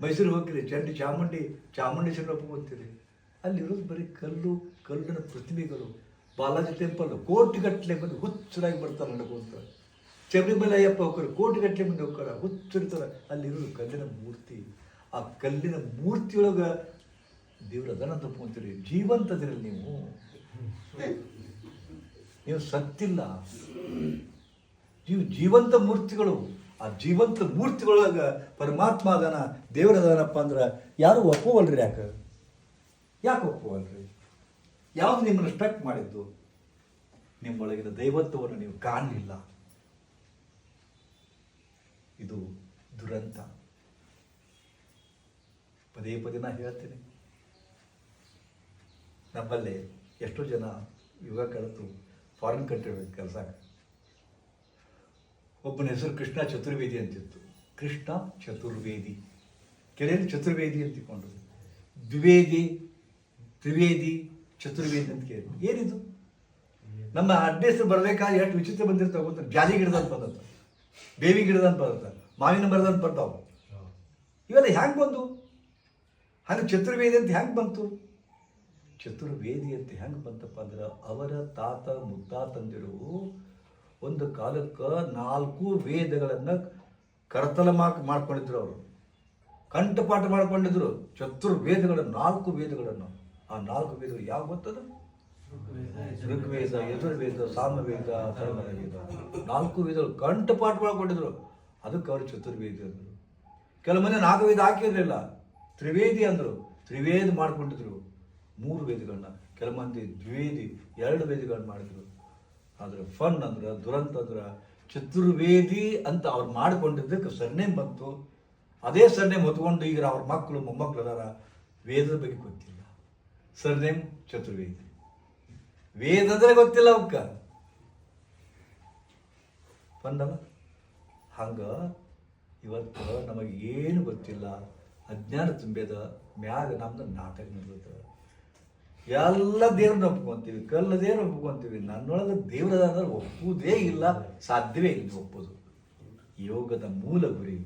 ಮೈಸೂರು ಹೋಗ್ತೀರಿ, ಚಂಡಿ ಚಾಮುಂಡಿ, ಚಾಮುಂಡೇಶ್ವರನ ಒಪ್ಕೊಂತೀರಿ. ಅಲ್ಲಿರೋದು ಬರೀ ಕಲ್ಲು, ಕಲ್ಲಿನ ಪ್ರತಿಮೆಗಳು, ಬಾಲಾಜಿ ಟೆಂಪಲ್, ಕೋಟಿಗಟ್ಟಲೆ ಬಂದು ಹುಚ್ಚರಾಗಿ ಬರ್ತಾರೆ ನಡ್ಕೊಂತ. ಅಯ್ಯಪ್ಪ ಹೋಗ್ತಾರೆ, ಕೋಟಿಗಟ್ಟಲೆ ಮಂದಿ ಹೋಗ್ತಾರೆ ಹುಚ್ಚಿರ್ತಾರೆ ಅಲ್ಲಿರೋದು ಕಲ್ಲಿನ ಮೂರ್ತಿ. ಆ ಕಲ್ಲಿನ ಮೂರ್ತಿಯೊಳಗೆ ದೇವ್ರ ಅದನ್ನ ತಪ್ಕೊಂತೀರಿ ಜೀವಂತದಿರಲಿ ನೀವು. ನೀವು ಸತ್ತಿಲ್ಲ. ನೀವು ಜೀವಂತ ಮೂರ್ತಿಗಳು. ಆ ಜೀವಂತ ಮೂರ್ತಿಗಳೊಳಗ ಪರಮಾತ್ಮ ಅದಾನಪ್ಪ ಅಂದ್ರೆ ಯಾರು ಒಪ್ಪುವಲ್ರಿ ಯಾಕೆ? ಯಾಕೆ ಒಪ್ಪುವಲ್ರಿ? ಯಾವ್ದು ನಿಮ್ಮ ಸ್ಟ್ರಕ್ ಮಾಡಿದ್ದು? ನಿಮ್ಮೊಳಗಿನ ದೈವತ್ವವನ್ನು ನೀವು ಕಾಣಲಿಲ್ಲ. ಇದು ದುರಂತ. ಪದೇ ಪದೇ ನಾ ಹೇಳ್ತೀನಿ. ನಮ್ಮಲ್ಲಿ ಎಷ್ಟೋ ಜನ ಯುಗ ಕಲಿತು ಫಾರಿನ್ ಕಂಟ್ರಿ ಕೆಲಸ ಒಬ್ಬನ ಹೆಸರು ಕೃಷ್ಣ ಚತುರ್ವೇದಿ ಅಂತಿತ್ತು. ಕೃಷ್ಣ ಚತುರ್ವೇದಿ. ಕೆಲವರು ಚತುರ್ವೇದಿ ಅಂತ ತಿಳ್ಕೊಂಡ್ರು ದ್ವಿವೇದಿ ತ್ರಿವೇದಿ ಚತುರ್ವೇದಿ ಅಂತ ಕೇಳಿದ್ರು. ಏನಿದು? ನಮ್ಮ ಅಡ್ರೆಸ್ ಬರಬೇಕಾದ್ರೆ ಎಷ್ಟು ವಿಚಿತ್ರ ಬಂದಿರ್ತಾವೆ ಗೊತ್ತಾರೆ ಜಾಲಿ ಗಿಡದ ಅಂತ ಬಂದತ್ತ ಬೇವಿ ಗಿಡದ ಅಂತ ಬರುತ್ತೆ ಮಾವಿನ ಮರದ ಅಂತ ಬರ್ತಾವ ಇವೆಲ್ಲ ಹ್ಯಾಂಗೆ ಬಂದು? ಹಂಗೆ ಚತುರ್ವೇದಿ ಅಂತ ಹ್ಯಾಂಗೆ ಬಂತು? ಚತುರ್ವೇದಿ ಅಂತ ಹೆಂಗೆ ಬಂತಪ್ಪ ಅಂದ್ರೆ ಅವರ ತಾತ ಮುತ್ತಾತಂದಿರು ಒಂದು ಕಾಲಕ್ಕೆ ನಾಲ್ಕು ವೇದಗಳನ್ನು ಕರ್ತಲ ಮಾಕ್ ಮಾಡ್ಕೊಂಡಿದ್ರು ಅವರು. ಕಂಠಪಾಠ ಮಾಡ್ಕೊಂಡಿದ್ರು. ಚತುರ್ವೇದಗಳ ನಾಲ್ಕು ವೇದಗಳನ್ನು. ಆ ನಾಲ್ಕು ವೇದಗಳು ಯಾವ ಗೊತ್ತದ? ಋಗ್ವೇದ, ಯಜುರ್ವೇದ, ಸಾಮವೇದ ವೇದ ನಾಲ್ಕು ವೇದಗಳು ಕಂಠಪಾಠ ಮಾಡ್ಕೊಂಡಿದ್ರು. ಅದಕ್ಕೆ ಅವರು ಚತುರ್ವೇದಿ ಅಂದರು. ಕೆಲವು ಮಂದಿ ನಾಲ್ಕು ವೇದ ಹಾಕಿರಲಿಲ್ಲ. ತ್ರಿವೇದಿ ಅಂದರು. ತ್ರಿವೇದ ಮಾಡ್ಕೊಂಡಿದ್ರು. ಮೂರು ವೇದಿಗಳನ್ನ ಕೆಲ ಮಂದಿ ದ್ವೇದಿ ಎರಡು ವೇದಿಗಳನ್ನ ಮಾಡಿದ್ರು. ಆದ್ರೆ ಫನ್ ಅಂದ್ರೆ, ದುರಂತ ಅಂದ್ರೆ ಚತುರ್ವೇದಿ ಅಂತ ಅವ್ರು ಮಾಡಿಕೊಂಡಿದ್ದಕ್ಕೆ ಸರ್ನೇಮ್ ಬಂತು ಅದೇ ಸರ್ನೇಮ್ ಹೊತ್ಕೊಂಡು ಈಗ ಅವ್ರ ಮಕ್ಕಳು ಮೊಮ್ಮಕ್ಕಳು ಅದಾರ ವೇದದ ಬಗ್ಗೆ ಗೊತ್ತಿಲ್ಲ. ಸರ್ನೇಮ್ ಚತುರ್ವೇದಿ. ವೇದ ಅಂದ್ರೆ ಗೊತ್ತಿಲ್ಲ ಅವಕ್ಕ ಬಂದಲ್ಲ ಹಂಗ ಇವತ್ತು ನಮಗೆ ಏನು ಗೊತ್ತಿಲ್ಲ. ಅಜ್ಞಾನ ತುಂಬಿದ ಮ್ಯಾಗ ನಮ್ದು ನಾಟಕ ನಿಲ್ಲದ ಎಲ್ಲ ದೇವ್ರನ್ನ ಒಪ್ಕೊಂತೀವಿ ಕಲ್ಲ ದೇವ್ರ ಒಪ್ಕೊಂತೀವಿ. ನನ್ನೊಳಗೆ ದೇವ್ರದ ಅಂದ್ರೆ ಒಪ್ಪುವುದೇ ಇಲ್ಲ, ಸಾಧ್ಯವೇ ಇಲ್ಲ ಒಪ್ಪೋದು. ಯೋಗದ ಮೂಲ ಗುರಿ.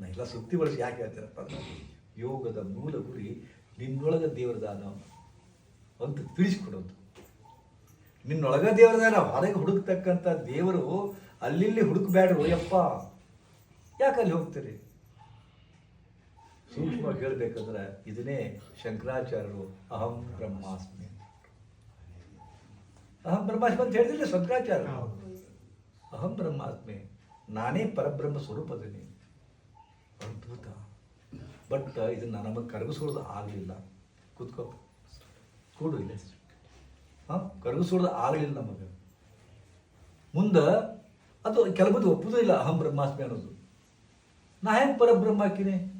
ನಾ ಎಲ್ಲ ಸುತ್ತಿ ಬಳಸಿ ಯಾಕೆ ಹೇಳ್ತೀರಪ್ಪ ಯೋಗದ ಮೂಲ ಗುರಿ ನಿನ್ನೊಳಗೆ ದೇವ್ರದಾನ ಅಂತ ತಿಳಿಸ್ಕೊಡೋದು. ನಿನ್ನೊಳಗ ದೇವ್ರದಾನ ಹೊರಗೆ ಹುಡುಕ್ತಕ್ಕಂಥ ದೇವರು ಅಲ್ಲಿ ಹುಡುಕ್ಬೇಡ್ರು ಯಪ್ಪ ಯಾಕೆ ಅಲ್ಲಿ ಹೋಗ್ತೀರಿ? ಸೂಕ್ಷ್ಮವಾಗಿ ಹೇಳಬೇಕಂದ್ರೆ ಇದನ್ನೇ ಶಂಕರಾಚಾರ್ಯರು ಅಹಂ ಬ್ರಹ್ಮಾಸ್ಮಿ ಅಹಂ ಬ್ರಹ್ಮಾಸ್ಮಿ ಅಂತ ಹೇಳಿದಿಲ್ಲ ಶಂಕರಾಚಾರ್ಯ. ಅಹಂ ಬ್ರಹ್ಮಾಸ್ಮಿ, ನಾನೇ ಪರಬ್ರಹ್ಮ ಸ್ವರೂಪದಿನಿ ಅದ್ಭುತ. ಬಟ್ ಇದನ್ನ ನಮಗೆ ಕರಗಿಸೋದು ಆಗಲಿಲ್ಲ. ಕೂತ್ಕೋ. ಕೂಡು ಇಲ್ಲ. ಹಾಂ? ಕರಗಿಸೋದು ಆಗಲಿಲ್ಲ ನಮಗೆ. ಮುಂದೆ ಅದು ಕೆಲವೊಂದು ಇಲ್ಲ ಅಹಂ ಬ್ರಹ್ಮಾಸ್ಮಿ ಅನ್ನೋದು. ನಾ ಹೆಂಗೆ ಪರಬ್ರಹ್ಮ ಹಾಕಿನಿ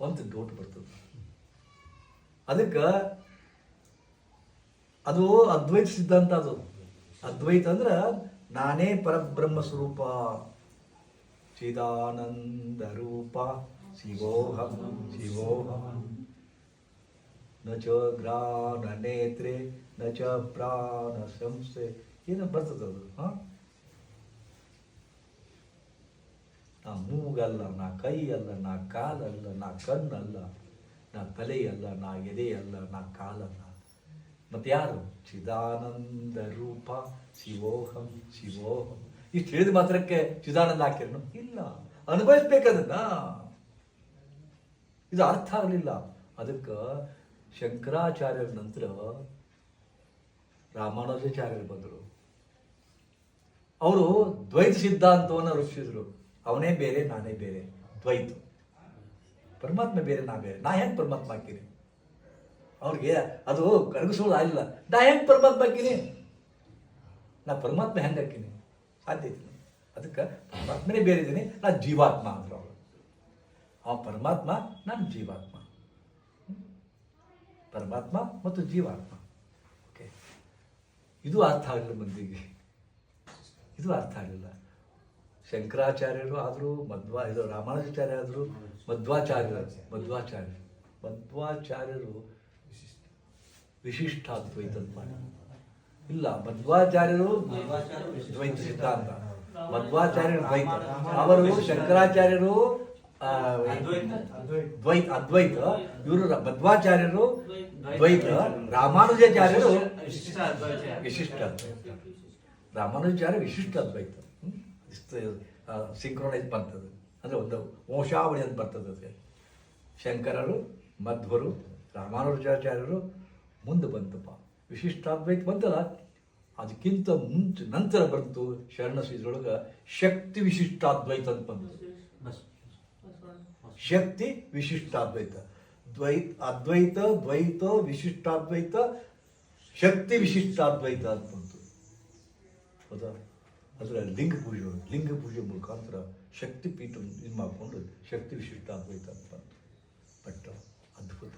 ಒಂದು ಡೌಟ್ ಬರ್ತದೆ. ಅದಕ್ಕೆ ಅದು ಅದ್ವೈತ ಸಿದ್ಧಾಂತ ಅದು. ಅದ್ವೈತ ಅಂದ್ರೆ ನಾನೇ ಪರಬ್ರಹ್ಮ ಸ್ವರೂಪ. ಚಿದಾನಂದ ರೂಪ. ಶಿವೋಹಂ ಶಿವೋಹಂ. ನ ಚ ಗ್ರಾನ ನೇತ್ರೆ, ನ ಚ ಪ್ರಾಣ ಸಂಸ್ಥೆ. ಏನು ಬರ್ತದೆ ಅದು? ಹಾ? ನಾ ಮೂಗಲ್ಲ, ನಾ ಕೈ ಅಲ್ಲ ನಾ ಕಾಲಲ್ಲ, ನಾ ಕಣ್ಣಲ್ಲ, ನಾ ತಲೆಯಲ್ಲ, ನಾ ಎದೆ ಅಲ್ಲ ನಾ ಕಾಲಲ್ಲ. ಮತ್ತೆ ಯಾರು? ಚಿದಾನಂದ ರೂಪ, ಶಿವೋಹಂ ಶಿವೋಹಂ. ಇಷ್ಟು ಹೇಳಿದ ಮಾತ್ರಕ್ಕೆ ಚಿದಾನಂದ ಹಾಕಿರನು ಇಲ್ಲ. ಅನುಭವಿಸ್ಬೇಕದನ್ನ. ಇದು ಅರ್ಥ ಆಗಲಿಲ್ಲ. ಅದಕ್ಕೆ ಶಂಕರಾಚಾರ್ಯರ ನಂತರ ರಾಮಾನುಜಾಚಾರ್ಯರು ಬಂದರು. ಅವರು ದ್ವೈತ ಸಿದ್ಧಾಂತವನ್ನು ರಕ್ಷಿಸಿದ್ರು ಅವನೇ ಬೇರೆ, ನಾನೇ ಬೇರೆ. ದ್ವೈತ. ಪರಮಾತ್ಮ ಬೇರೆ, ನಾ ಬೇರೆ. ನಾ ಹೆಂಗೆ ಪರಮಾತ್ಮ ಹಾಕಿನಿ ಅವ್ರಿಗೆ ಅದು ಕರಗಿಸೋದು ಆಗಿಲ್ಲ ನಾ ಹೆಂಗೆ ಪರಮಾತ್ಮ ಹಾಕಿನಿ ನಾ ಪರಮಾತ್ಮ ಹೆಂಗೆ ಹಾಕಿನಿ ಸಾಧ್ಯ ಅದಕ್ಕೆ ಪರಮಾತ್ಮನೇ ಬೇರೆ ಇದ್ದೀನಿ. ನಾ ಜೀವಾತ್ಮ ಅಂದ್ರು ಅವರು. ಅವ ಪರಮಾತ್ಮ ನಾನು ಜೀವಾತ್ಮ? ಪರಮಾತ್ಮ ಮತ್ತು ಜೀವಾತ್ಮ. ಓಕೆ ಇದು ಅರ್ಥ ಆಗಲಿಲ್ಲ ಮಂದಿಗೆ ಇದು ಅರ್ಥ ಆಗಲಿಲ್ಲ. ಶಂಕರಾಚಾರ್ಯರು ಆದರೂ ಮಧ್ವಾ ಇದು ರಾಮಾನುಜಾಚಾರ್ಯ ಆದರು ಮಧ್ವಾಚಾರ್ಯರು ಮಧ್ವಾಚಾರ್ಯರು ಮಧ್ವಾಚಾರ್ಯರು ವಿಶಿಷ್ಟ. ಮಾಡಿ ಇಲ್ಲ ಮಧ್ವಾಚಾರ್ಯರು ದ್ವೈತ ಸಿದ್ಧಾಂತ. ಮಧ್ವಾಚಾರ್ಯರು ದ್ವೈತ. ಅವರು ಶಂಕರಾಚಾರ್ಯರು ದ್ವೈತ ಅದ್ವೈತ. ಇವರು ಮಧ್ವಾಚಾರ್ಯರು ದ್ವೈತ. ರಾಮಾನುಜಾಚಾರ್ಯರು ವಿಶಿಷ್ಟ ಅದ್ವೈತ ರಾಮಾನುಜಾಚಾರ್ಯ ವಿಶಿಷ್ಟ ಅದ್ವೈತ ಸಿಂಕ್ರೊನೈಸ್ ಬರ್ತದೆ. ಅಂದರೆ ಒಂದು ವಂಶಾವಳಿ ಅಂತ ಬರ್ತದೆ ಅದಕ್ಕೆ ಶಂಕರರು, ಮಧ್ವರು, ರಾಮಾನುಜಾಚಾರ್ಯರು ಮುಂದೆ ಬಂತಪ್ಪ. ವಿಶಿಷ್ಟಾದ್ವೈತ ಬಂತಲ್ಲ? ಅದಕ್ಕಿಂತ ಮುಂಚೆ ನಂತರ ಬಂತು ಶರಣ ಇದ್ರೊಳಗೆ ಶಕ್ತಿ ವಿಶಿಷ್ಟಾದ್ವೈತ ಅಂತ ಬಂತು. ಶಕ್ತಿ ವಿಶಿಷ್ಟಾದ್ವೈತ. ದ್ವೈತ, ಅದ್ವೈತ, ದ್ವೈತ, ವಿಶಿಷ್ಟಾದ್ವೈತ, ಶಕ್ತಿ ವಿಶಿಷ್ಟಾದ್ವೈತ ಅಂತ ಬಂತು. ಹೌದಾ ಅದರ ಲಿಂಗ ಪೂಜೆ ಲಿಂಗ ಪೂಜೆ ಮುಖಾಂತರ ಶಕ್ತಿ ಪೀಠ ಇದು ಮಾಡಿಕೊಂಡು ಶಕ್ತಿ ವಿಶಿಷ್ಟ ಅದ್ವೈತ ಅಂತ ಬಟ್ ಅದ್ಭುತ.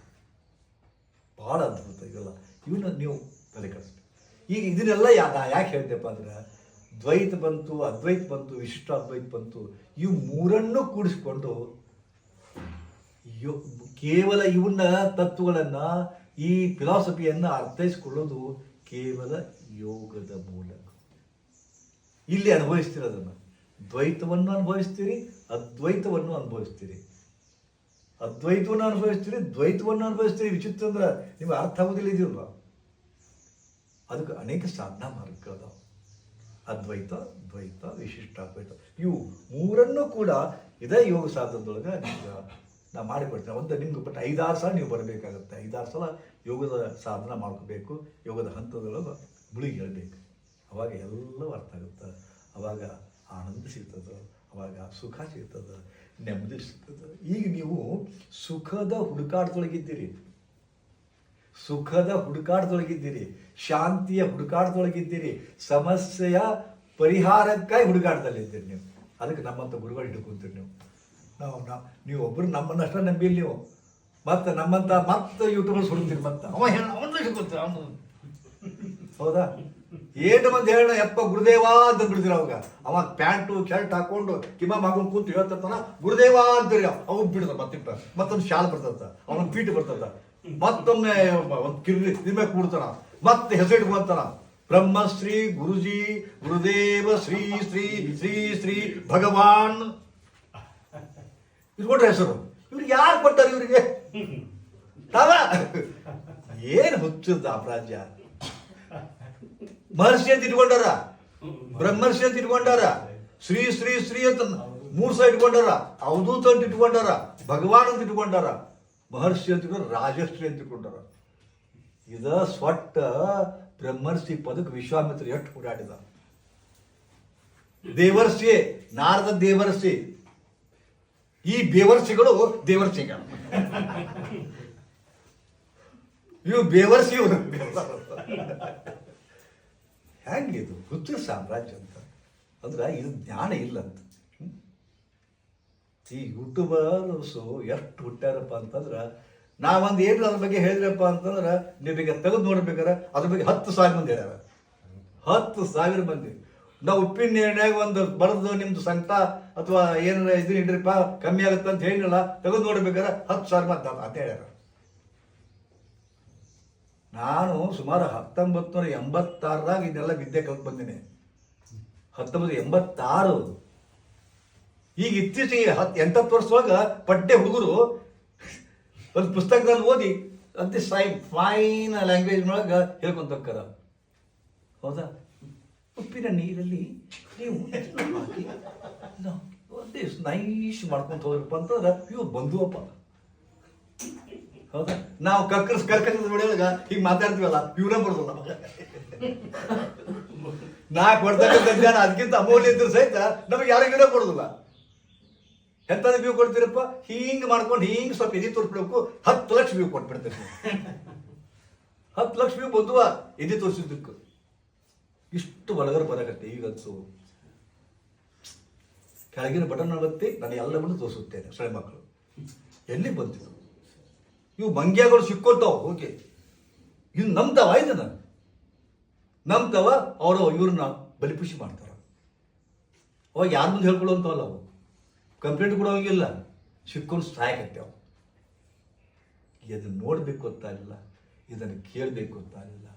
ಭಾಳ ಅದ್ಭುತ ಇದೆಲ್ಲ. ಇವನ್ನ ನೀವು ತಲೆ ಕಳಿಸ್ಬೇಕು ಈಗ ಇದನ್ನೆಲ್ಲ ಯಾ ಯಾಕೆ ಹೇಳ್ತೇಪ್ಪ ಅಂದ್ರೆ, ದ್ವೈತ ಬಂತು, ಅದ್ವೈತ ಬಂತು, ವಿಶಿಷ್ಟ ಅದ್ವೈತ ಬಂತು, ಇವು ಮೂರನ್ನು ಕೂಡಿಸ್ಕೊಂಡು ಯೋ ಕೇವಲ ಇವನ್ನ ತತ್ವಗಳನ್ನ, ಈ ಫಿಲಾಸಫಿಯನ್ನು ಅರ್ಥೈಸ್ಕೊಳ್ಳೋದು ಕೇವಲ ಯೋಗದ ಮೂಲಕ. ಇಲ್ಲಿ ಅನುಭವಿಸ್ತೀರಿ ಅದನ್ನು? ದ್ವೈತವನ್ನು ಅನುಭವಿಸ್ತೀರಿ, ಅದ್ವೈತವನ್ನು ಅನುಭವಿಸ್ತೀರಿ. ಅದ್ವೈತವನ್ನು ಅನುಭವಿಸ್ತೀರಿ, ದ್ವೈತವನ್ನು ಅನುಭವಿಸ್ತೀರಿ. ವಿಚಿತ್ರ ಅಂದ್ರೆ ನಿಮ್ಗೆ ಅರ್ಥ ಆಗೋದಿಲ್ಲ ಇದಿಲ್ವ? ಅದಕ್ಕೆ ಅನೇಕ ಸಾಧನಾ ಮಾರ್ಗಗಳದಾವ ಅದ್ವೈತ, ದ್ವೈತ, ವಿಶಿಷ್ಟ ಅದ್ವೈತ. ಇವು ಮೂರನ್ನು ಕೂಡ ಇದೇ ಯೋಗ ಸಾಧನದೊಳಗೆ ನಿಮ್ಗೆ ನಾ ಮಾಡಿಕೊಡ್ತೇನೆ. ಒಂದು ನಿಮ್ಗೆ ಬಟ್ ಐದಾರು ಸಲ ನೀವು ಬರಬೇಕಾಗುತ್ತೆ. ಐದಾರು ಸಲ ಯೋಗದ ಸಾಧನ ಮಾಡ್ಕೋಬೇಕು, ಯೋಗದ ಹಂತದೊಳಗೆ ಮುಳುಗಿ ಹೇಳಬೇಕು. ಅವಾಗ ಎಲ್ಲವೂ ಅರ್ಥ ಆಗುತ್ತೆ ಅವಾಗ ಆನಂದ ಸಿಗ್ತದೆ, ಅವಾಗ ಸುಖ ಸಿಗ್ತದೆ, ನೆಮ್ಮದಿ ಸಿಗ್ತದೆ. ಈಗ ನೀವು ಸುಖದ ಹುಡುಕಾಟದೊಳಗಿದ್ದೀರಿ. ಸುಖದ ಹುಡುಕಾಟದೊಳಗಿದ್ದೀರಿ, ಶಾಂತಿಯ ಹುಡುಕಾಟದೊಳಗಿದ್ದೀರಿ, ಸಮಸ್ಯೆಯ ಪರಿಹಾರಕ್ಕಾಗಿ ಹುಡುಕಾಟದಲ್ಲಿದ್ದೀರಿ ನೀವು. ಅದಕ್ಕೆ ನಮ್ಮಂಥ ಗುರುಗಳು ಹಿಡ್ಕೊಂತೀರಿ ನೀವು. ನಾವು ನಾವು ನೀವು ಒಬ್ಬರು ನಮ್ಮನ್ನಷ್ಟ ನಂಬಿ ನಂಬಿಲ್ಲ ನೀವು. ಮತ್ತೆ ನಮ್ಮಂತ ಮತ್ತೆ ಯೂಟ್ಯೂಬರ್ಸ್ ಹುಡುಕ್ತೀರಿ ಮತ್ತೆ ಅವ ಹೇಳ ಅವನು ಅವನು. ಹೌದಾ? ಏಟು ಮಂದಿ ಹೇಳ ಯಪ್ಪ ಗುರುದೇವ ಅಂತ ಬಿಡ್ತೀರ ಅವಾಗ. ಅವ ಪ್ಯಾಂಟು, ಶರ್ಟ್ ಹಾಕೊಂಡು ಕಿಮ್ಮ ಹಾಕೊಂಡು ಕೂತು ಹೇಳ್ತಿರ್ತಾನ ಗುರುದೇವ ಅಂತೀರಿ ಅವ್ನು ಬಿಡ್ತಾರ ಮತ್ತಿಪ್ಪ ಮತ್ತೊಂದು ಶಾಲ್ ಬರ್ತದ ಅವನ ಪೀಠ ಬರ್ತದ. ಮತ್ತೊಮ್ಮೆ ಒಂದು ಕಿರ್ಲಿ ನಿಮ್ಮೆ ಕೂಡ್ತಾನ. ಮತ್ತೆ ಹೆಸರಿಟ್ ಬರ್ತಾನ ಬ್ರಹ್ಮಶ್ರೀ ಗುರುಜಿ, ಗುರುದೇವ ಶ್ರೀ ಶ್ರೀ ಶ್ರೀ ಶ್ರೀ ಭಗವಾನ್. ಇದು ಕೊಟ್ರೆ ಹೆಸರು. ಇವ್ರಿಗೆ ಯಾರು ಕೊಟ್ಟಾರ ಇವರಿಗೆ? ತಾವ? ಏನ್ ಹುಚ್ಚದ ಅಪರಾಜ್ಯ. ಮಹರ್ಷಿ ಅಂತ ಇಟ್ಕೊಂಡಾರ? ಬ್ರಹ್ಮರ್ಷಿ ಅಂತ ಇಟ್ಕೊಂಡಾರ? ಶ್ರೀ ಶ್ರೀ ಶ್ರೀ ಅಂತ ಮೂರ್ಸ ಇಟ್ಕೊಂಡಾರ? ಅವಧೂತ ಅಂತ ಇಟ್ಕೊಂಡಾರ? ಭಗವಾನ್ ಅಂತ ಇಟ್ಕೊಂಡಾರ? ಮಹರ್ಷಿ ಅಂತ ರಾಜಶ್ರೀ ಅಂತ ಇಟ್ಕೊಂಡಾರ? ಇದ ಸ್ವಟ್ಟ ಬ್ರಹ್ಮರ್ಷಿ ಪದಕ್ಕೆ ವಿಶ್ವಾಮಿತ್ರ ಎಷ್ಟು ಓಡಾಡಿದ? ದೇವರ್ಷಿ, ನಾರದ ದೇವರ್ಷಿ. ಈ ಬೇವರ್ಸಿಗಳು ದೇವರ್ಸಿಗಳು ಇವು ಬೇವರ್ಸಿ ಇವರು ಹೆಂಗಿದು? ಹುಚ್ಚು ಸಾಮ್ರಾಜ್ಯ ಅಂತ. ಅಂದ್ರೆ ಇದು ಜ್ಞಾನ ಇಲ್ಲ ಅಂತ? ಈ ಯೂಟ್ಯೂಬರ್ಸು ಎಷ್ಟು ಹುಟ್ಟ್ಯಾರಪ್ಪ ಅಂತಂದ್ರೆ, ನಾವೊಂದು ಏನು ಅದ್ರ ಬಗ್ಗೆ ಹೇಳಿದ್ರಪ್ಪ ಅಂತಂದ್ರೆ, ನಿಮಗೆ ತೆಗೆದು ನೋಡ್ಬೇಕಾರೆ ಅದ್ರ ಬಗ್ಗೆ ಹತ್ತು ಸಾವಿರ ಮಂದಿ ಹೇಳ್ಯಾರ ಹತ್ತು ಸಾವಿರ ಮಂದಿ. ನಾವು ಉಪ್ಪಿನ ಒಂದು ಬರೆದು ನಿಮ್ದು ಸಂಕಟ ಅಥವಾ ಏನಾರ ಇದನ್ನ ಇಡ್ರಿಪ್ಪ, ಕಮ್ಮಿ ಆಗುತ್ತೆ ಅಂತ ಹೇಳಿಲ್ಲ ತೆಗೆದು ನೋಡ್ಬೇಕಾರೆ ಹತ್ತು ಸಾವಿರ ಮಂದಿ ಅಂತ ಹೇಳ್ಯಾರ. ನಾನು ಸುಮಾರು ಹತ್ತೊಂಬತ್ತು ನೂರ ಎಂಬತ್ತಾರದಾಗ ಇದನ್ನೆಲ್ಲ ವಿದ್ಯೆ ಕಲ್ತು ಬಂದಿನಿ. ಹತ್ತೊಂಬತ್ತು ಎಂಬತ್ತಾರು. ಈಗ ಇತ್ತೀಚೆಗೆ ಹತ್ತು ಎಂಟತ್ತು ವರ್ಷದೊಳಗ ಪಡ್ಡೆ ಹುಡುಗರು ಒಂದು ಪುಸ್ತಕದಲ್ಲಿ ಓದಿ ಅಂತ ಸೈ ಫೈನ್ ಲ್ಯಾಂಗ್ವೇಜ್ನೊಳಗೆ ಹೇಳ್ಕೊಂತ ಹೋಗ್ತಾರ ಹೌದಾ? ಉಪ್ಪಿನ ನೀರಲ್ಲಿ ನೀವು ಹಾಕಿ ನೈಸ್ ಮಾಡ್ಕೊಂತ ಹೋದ್ರಪ್ಪ ಅಂತಂದ್ರೆ ಇವು ಬಂದುವಪ್ಪ. ಹೌದಾ? ನಾವು ಕಕ್ಕರ್ಸ್ ಕರ್ಕಸದ ಹೀಗೆ ಮಾತಾಡ್ತೀವಲ್ಲ, ಇವ್ರ ಬರೋದಿಲ್ಲ ನಮಗೆ. ನಾ ಕೊಡ್ತಕ್ಕಂಥ ಜ್ಞಾನ ಅದಕ್ಕಿಂತ ಅಮೂಲ್ಯ ಇದ್ರು ಸಹಿತ ನಮಗೆ ಯಾರಿಗೂ ಇರೋ ಕೊಡೋದಿಲ್ಲ. ಎಂತದ ವ್ಯೂ ಕೊಡ್ತೀರಪ್ಪ? ಹಿಂಗ್ ಮಾಡ್ಕೊಂಡು ಹಿಂಗ್ ಸ್ವಲ್ಪ ಎದಿ ತೋರಿಸ್ಬೇಕು, ಹತ್ತು ಲಕ್ಷ ವ್ಯೂ ಕೊಟ್ಬಿಡ್ತೀರಿ. ಹತ್ತು ಲಕ್ಷ ವ್ಯೂ ಬಂದುವ ಎದಿ ತೋರಿಸಿದ್ದಕ್ಕೆ. ಇಷ್ಟು ಒಳಗರ ಬರಕತ್ತೆ ಅನ್ಸು ಕೆಳಗಿನ ಬಟನ್ ಒತ್ತಿ ನಾನು ಎಲ್ಲವನ್ನು ತೋರಿಸುತ್ತೇನೆ ಸಣ್ಣ ಮಕ್ಕಳು ಎಲ್ಲಿ ಬಂತಿದ್ರು ಇವು ಮಂಗ್ಯಗಳು ಸಿಕ್ಕೋತಾವ, ಹೋಗಿ. ಇವು ನಂಬ್ತಾವ ಇದನ್ನ ನಂಬ್ತಾವ ಅವರು ಇವ್ರನ್ನ ಬಲಿಪುಷಿ ಮಾಡ್ತಾರ. ಅವಾಗ ಯಾರ ಮುಂದೆ ಹೇಳ್ಕೊಳ್ಳೋಂತವಲ್ಲ ಅವು. ಕಂಪ್ಲೇಂಟ್ ಕೊಡೋಂಗಿಲ್ಲ ಸಿಕ್ಕೊಂಡು ಸಾಯಕತ್ಯಾವ ಇದನ್ನು ನೋಡಬೇಕು ಅಂತ ಇಲ್ಲ. ಇದನ್ನು ಕೇಳಬೇಕು ಅಂತ ಇಲ್ಲ.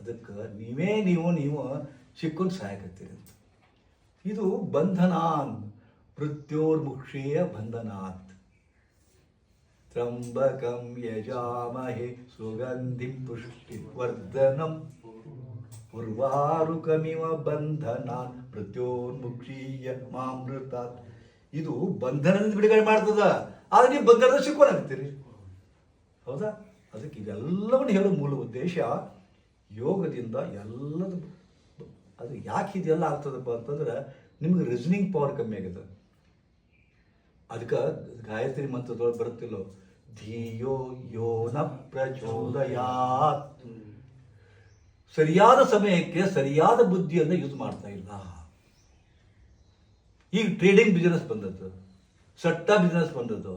ಅದಕ್ಕೆ ನೀವೇ ನೀವು ನೀವು ಸಿಕ್ಕೊಂಡು ಸಾಯಕತ್ತೀರಿ ಅಂತ. ಇದು ಬಂಧನಾನ್, ಮೃತ್ಯೋರ್ಮುಕ್ಷೇಯ ಬಂಧನಾತ್. ತ್ರಂಬಕಂ ಯಜಾಮಹೆ ಸುಗಂಧಿಂ ಪುಷ್ಟಿವರ್ಧನಂ ಉರ್ವಾರುಕಮಿವ ಬಂಧನ ಮೃತ್ಯೋನ್ಮುಕ್ಷೀಯ ಮಾಮೃತ ಇದು ಬಂಧನದಿಂದ ಬಿಡುಗಡೆ ಮಾಡ್ತದ. ಆದ್ರೆ ನೀವು ಬಂಧನದ ಶಿಕ್ಕೋನಾಗ್ತೀರಿ ಹೌದಾ? ಅದಕ್ಕೆ ಇದೆಲ್ಲವನ್ನು ಹೇಳೋ ಮೂಲ ಉದ್ದೇಶ ಯೋಗದಿಂದ ಎಲ್ಲದ ಅದು ಯಾಕೆ ಇದೆಲ್ಲ ಆಗ್ತದಪ್ಪ ಅಂತಂದ್ರೆ ನಿಮ್ಗೆ ರೀಸನಿಂಗ್ ಪವರ್ ಕಮ್ಮಿ ಆಗಿದೆ. ಅದಕ್ಕೆ ಗಾಯತ್ರಿ ಮಂತ್ರದೊಳಗೆ ಬರುತ್ತಿಲ್ಲೋ ಧಿಯೋ ಯೋ ನ ಪ್ರಚೋದಯಾತ್. ಸರಿಯಾದ ಸಮಯಕ್ಕೆ ಸರಿಯಾದ ಬುದ್ಧಿಯನ್ನು ಯೂಸ್ ಮಾಡ್ತಾ ಇಲ್ಲ. ಈಗ ಟ್ರೇಡಿಂಗ್ ಬಿಸ್ನೆಸ್ ಬಂದದ್ದು, ಸಟ್ಟ ಬಿಸ್ನೆಸ್ ಬಂದದ್ದು.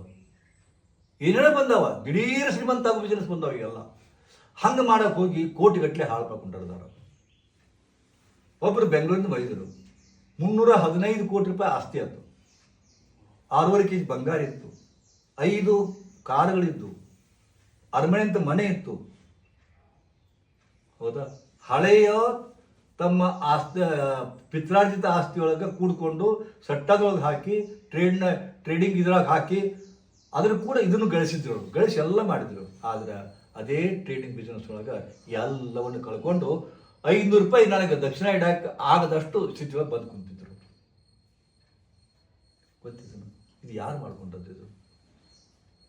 ಏನೇನೋ ಬಂದವ, ದಿಢೀರ್ ಶ್ರೀಮಂತ ಆಗೋ ಬಿಸ್ನೆಸ್ ಬಂದವ ಈಗೆಲ್ಲ. ಹಂಗೆ ಮಾಡಕ್ ಹೋಗಿ ಕೋಟಿಗಟ್ಟಲೆ ಹಾಳು ಹಾಳ್ಕೊಂಡಿರ್ತಾರ ಒಬ್ಬರು ಬೆಂಗಳೂರಿಂದ ಬೈದರು ಮುನ್ನೂರ ಹದಿನೈದು ಕೋಟಿ ರೂಪಾಯಿ ಆಸ್ತಿ ಆಯ್ತು. ಆರೂವರೆ ಕೆ ಜಿ ಬಂಗಾರ ಇತ್ತು. ಐದು ಕಾರುಗಳಿದ್ದು ಅರಮನೆ ಅಂತ ಮನೆ ಇತ್ತು. ಹೌದಾ? ಹಳೆಯ ತಮ್ಮ ಆಸ್ತಿ, ಪಿತ್ರಾರ್ಜಿತ ಆಸ್ತಿಯೊಳಗೆ ಕೂಡ್ಕೊಂಡು ಸಟ್ಟದೊಳಗೆ ಹಾಕಿ, ಟ್ರೇಡ್ನ, ಟ್ರೇಡಿಂಗ್ ಇದ್ರೊಳಗೆ ಹಾಕಿ, ಅದ್ರ ಕೂಡ ಇದನ್ನು ಗಳಿಸಿದ್ರು ಗಳಿಸಿ ಎಲ್ಲ ಮಾಡಿದ್ರು ಆದ್ರೆ ಅದೇ ಟ್ರೇಡಿಂಗ್ ಬಿಸ್ನೆಸ್ ಒಳಗೆ ಎಲ್ಲವನ್ನು ಕಳ್ಕೊಂಡು ಐನೂರು ರೂಪಾಯಿ ನನಗೆ ದಕ್ಷಿಣ ಇಡಕ್ಕೆ ಆಗದಷ್ಟು ಸ್ಥಿತಿಯೊಳಗೆ ಬಂದು ಕುಂತಿದ್ರು ಗೊತ್ತಿದ್ದು ಇದು ಯಾರು ಮಾಡ್ಕೊಂಡದ್ದು ಇದು?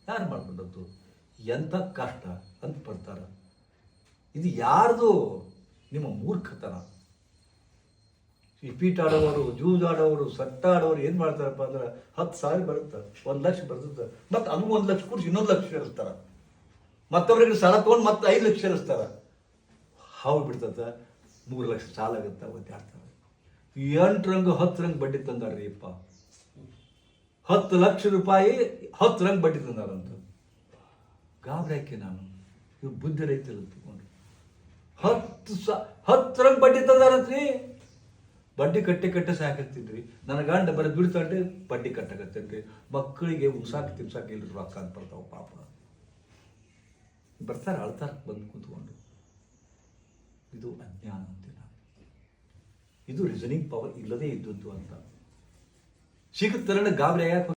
ಯಾರು ಮಾಡ್ಕೊಂಡದ್ದು ಎಂಥ ಕಷ್ಟ ಅಂತ ಪಡ್ತಾರ. ಇದು ಯಾರ್ದು ನಿಮ್ಮ ಮೂರ್ಖತನ? ಈ ಆಡೋರು ಸಟ್ಟ ಆಡೋರು ಏನು ಮಾಡ್ತಾರಪ್ಪ ಅಂದ್ರೆ ಹತ್ತು ಸಾವಿರ ಬರುತ್ತೆ, ಒಂದು ಲಕ್ಷ ಬರ್ತದೆ. ಮತ್ತೆ ಅದು ಒಂದು ಲಕ್ಷ ಕೊಡ್ಸಿ ಇನ್ನೊಂದು ಲಕ್ಷ ಇರ್ತಾರೆ ಮತ್ತೊಬ್ಬರಿಗೆ ಸಾಲ ತೊಗೊಂಡು ಮತ್ತೆ ಐದು ಲಕ್ಷ ಇರಿಸ್ತಾರೆ ಹಾವು ಬಿಡ್ತದೆ, ಮೂರು ಲಕ್ಷ ಸಾಲ ಆಗುತ್ತೆ ಒದ್ದಾಡ್ತಾರೆ ಎಂಟು ರಂಗು, ಹತ್ತು ರಂಗ್ ಬಡ್ಡಿ ತಂದಾರ್ರಿ ಅಪ್ಪ ಹತ್ತು ಲಕ್ಷ ರೂಪಾಯಿ ಹತ್ತು ರಂಗ್ ಬಡ್ಡಿ ತಂದಾರಂತ ಗಾಬರಾಕೆ ನಾನು? ಇವ್ ಬುದ್ಧಿ ರೈತರು ತಗೊಂಡು ಹತ್ತು ಸ, ಹತ್ತು ರಂಗ್ ಬಡ್ಡಿ ತಂದಾರಂತ್ರಿ? ಬಡ್ಡಿ ಕಟ್ಟಿ ಕಟ್ಟಿ ಸಾಕತ್ತಿದ್ರಿ ನನ್ನ ಗಂಡ ಬರೀ ದುಡಿತಂಡ್ರಿ ಬಡ್ಡಿ ಕಟ್ಟಕತ್ತೇನ್ರಿ. ಮಕ್ಕಳಿಗೆ ಉಸಾಕ್ ತಿನ್ಸಾಕ್ ಇಲ್ರಿ ರೊಕ್ಕ ಅಂತ ಬರ್ತಾವ ಪಾಪ. ಬರ್ತಾರೆ, ಅಳ್ತಾರ, ಬಂದು ಕೂತ್ಕೊಂಡು. ಇದು ಅಜ್ಞಾನ ಅಂತ ಇದು ರೀಸನಿಂಗ್ ಪವರ್ ಇಲ್ಲದೇ ಇದ್ದದ್ದು ಅಂತ. શીખ તરણ ગામ રહ્યા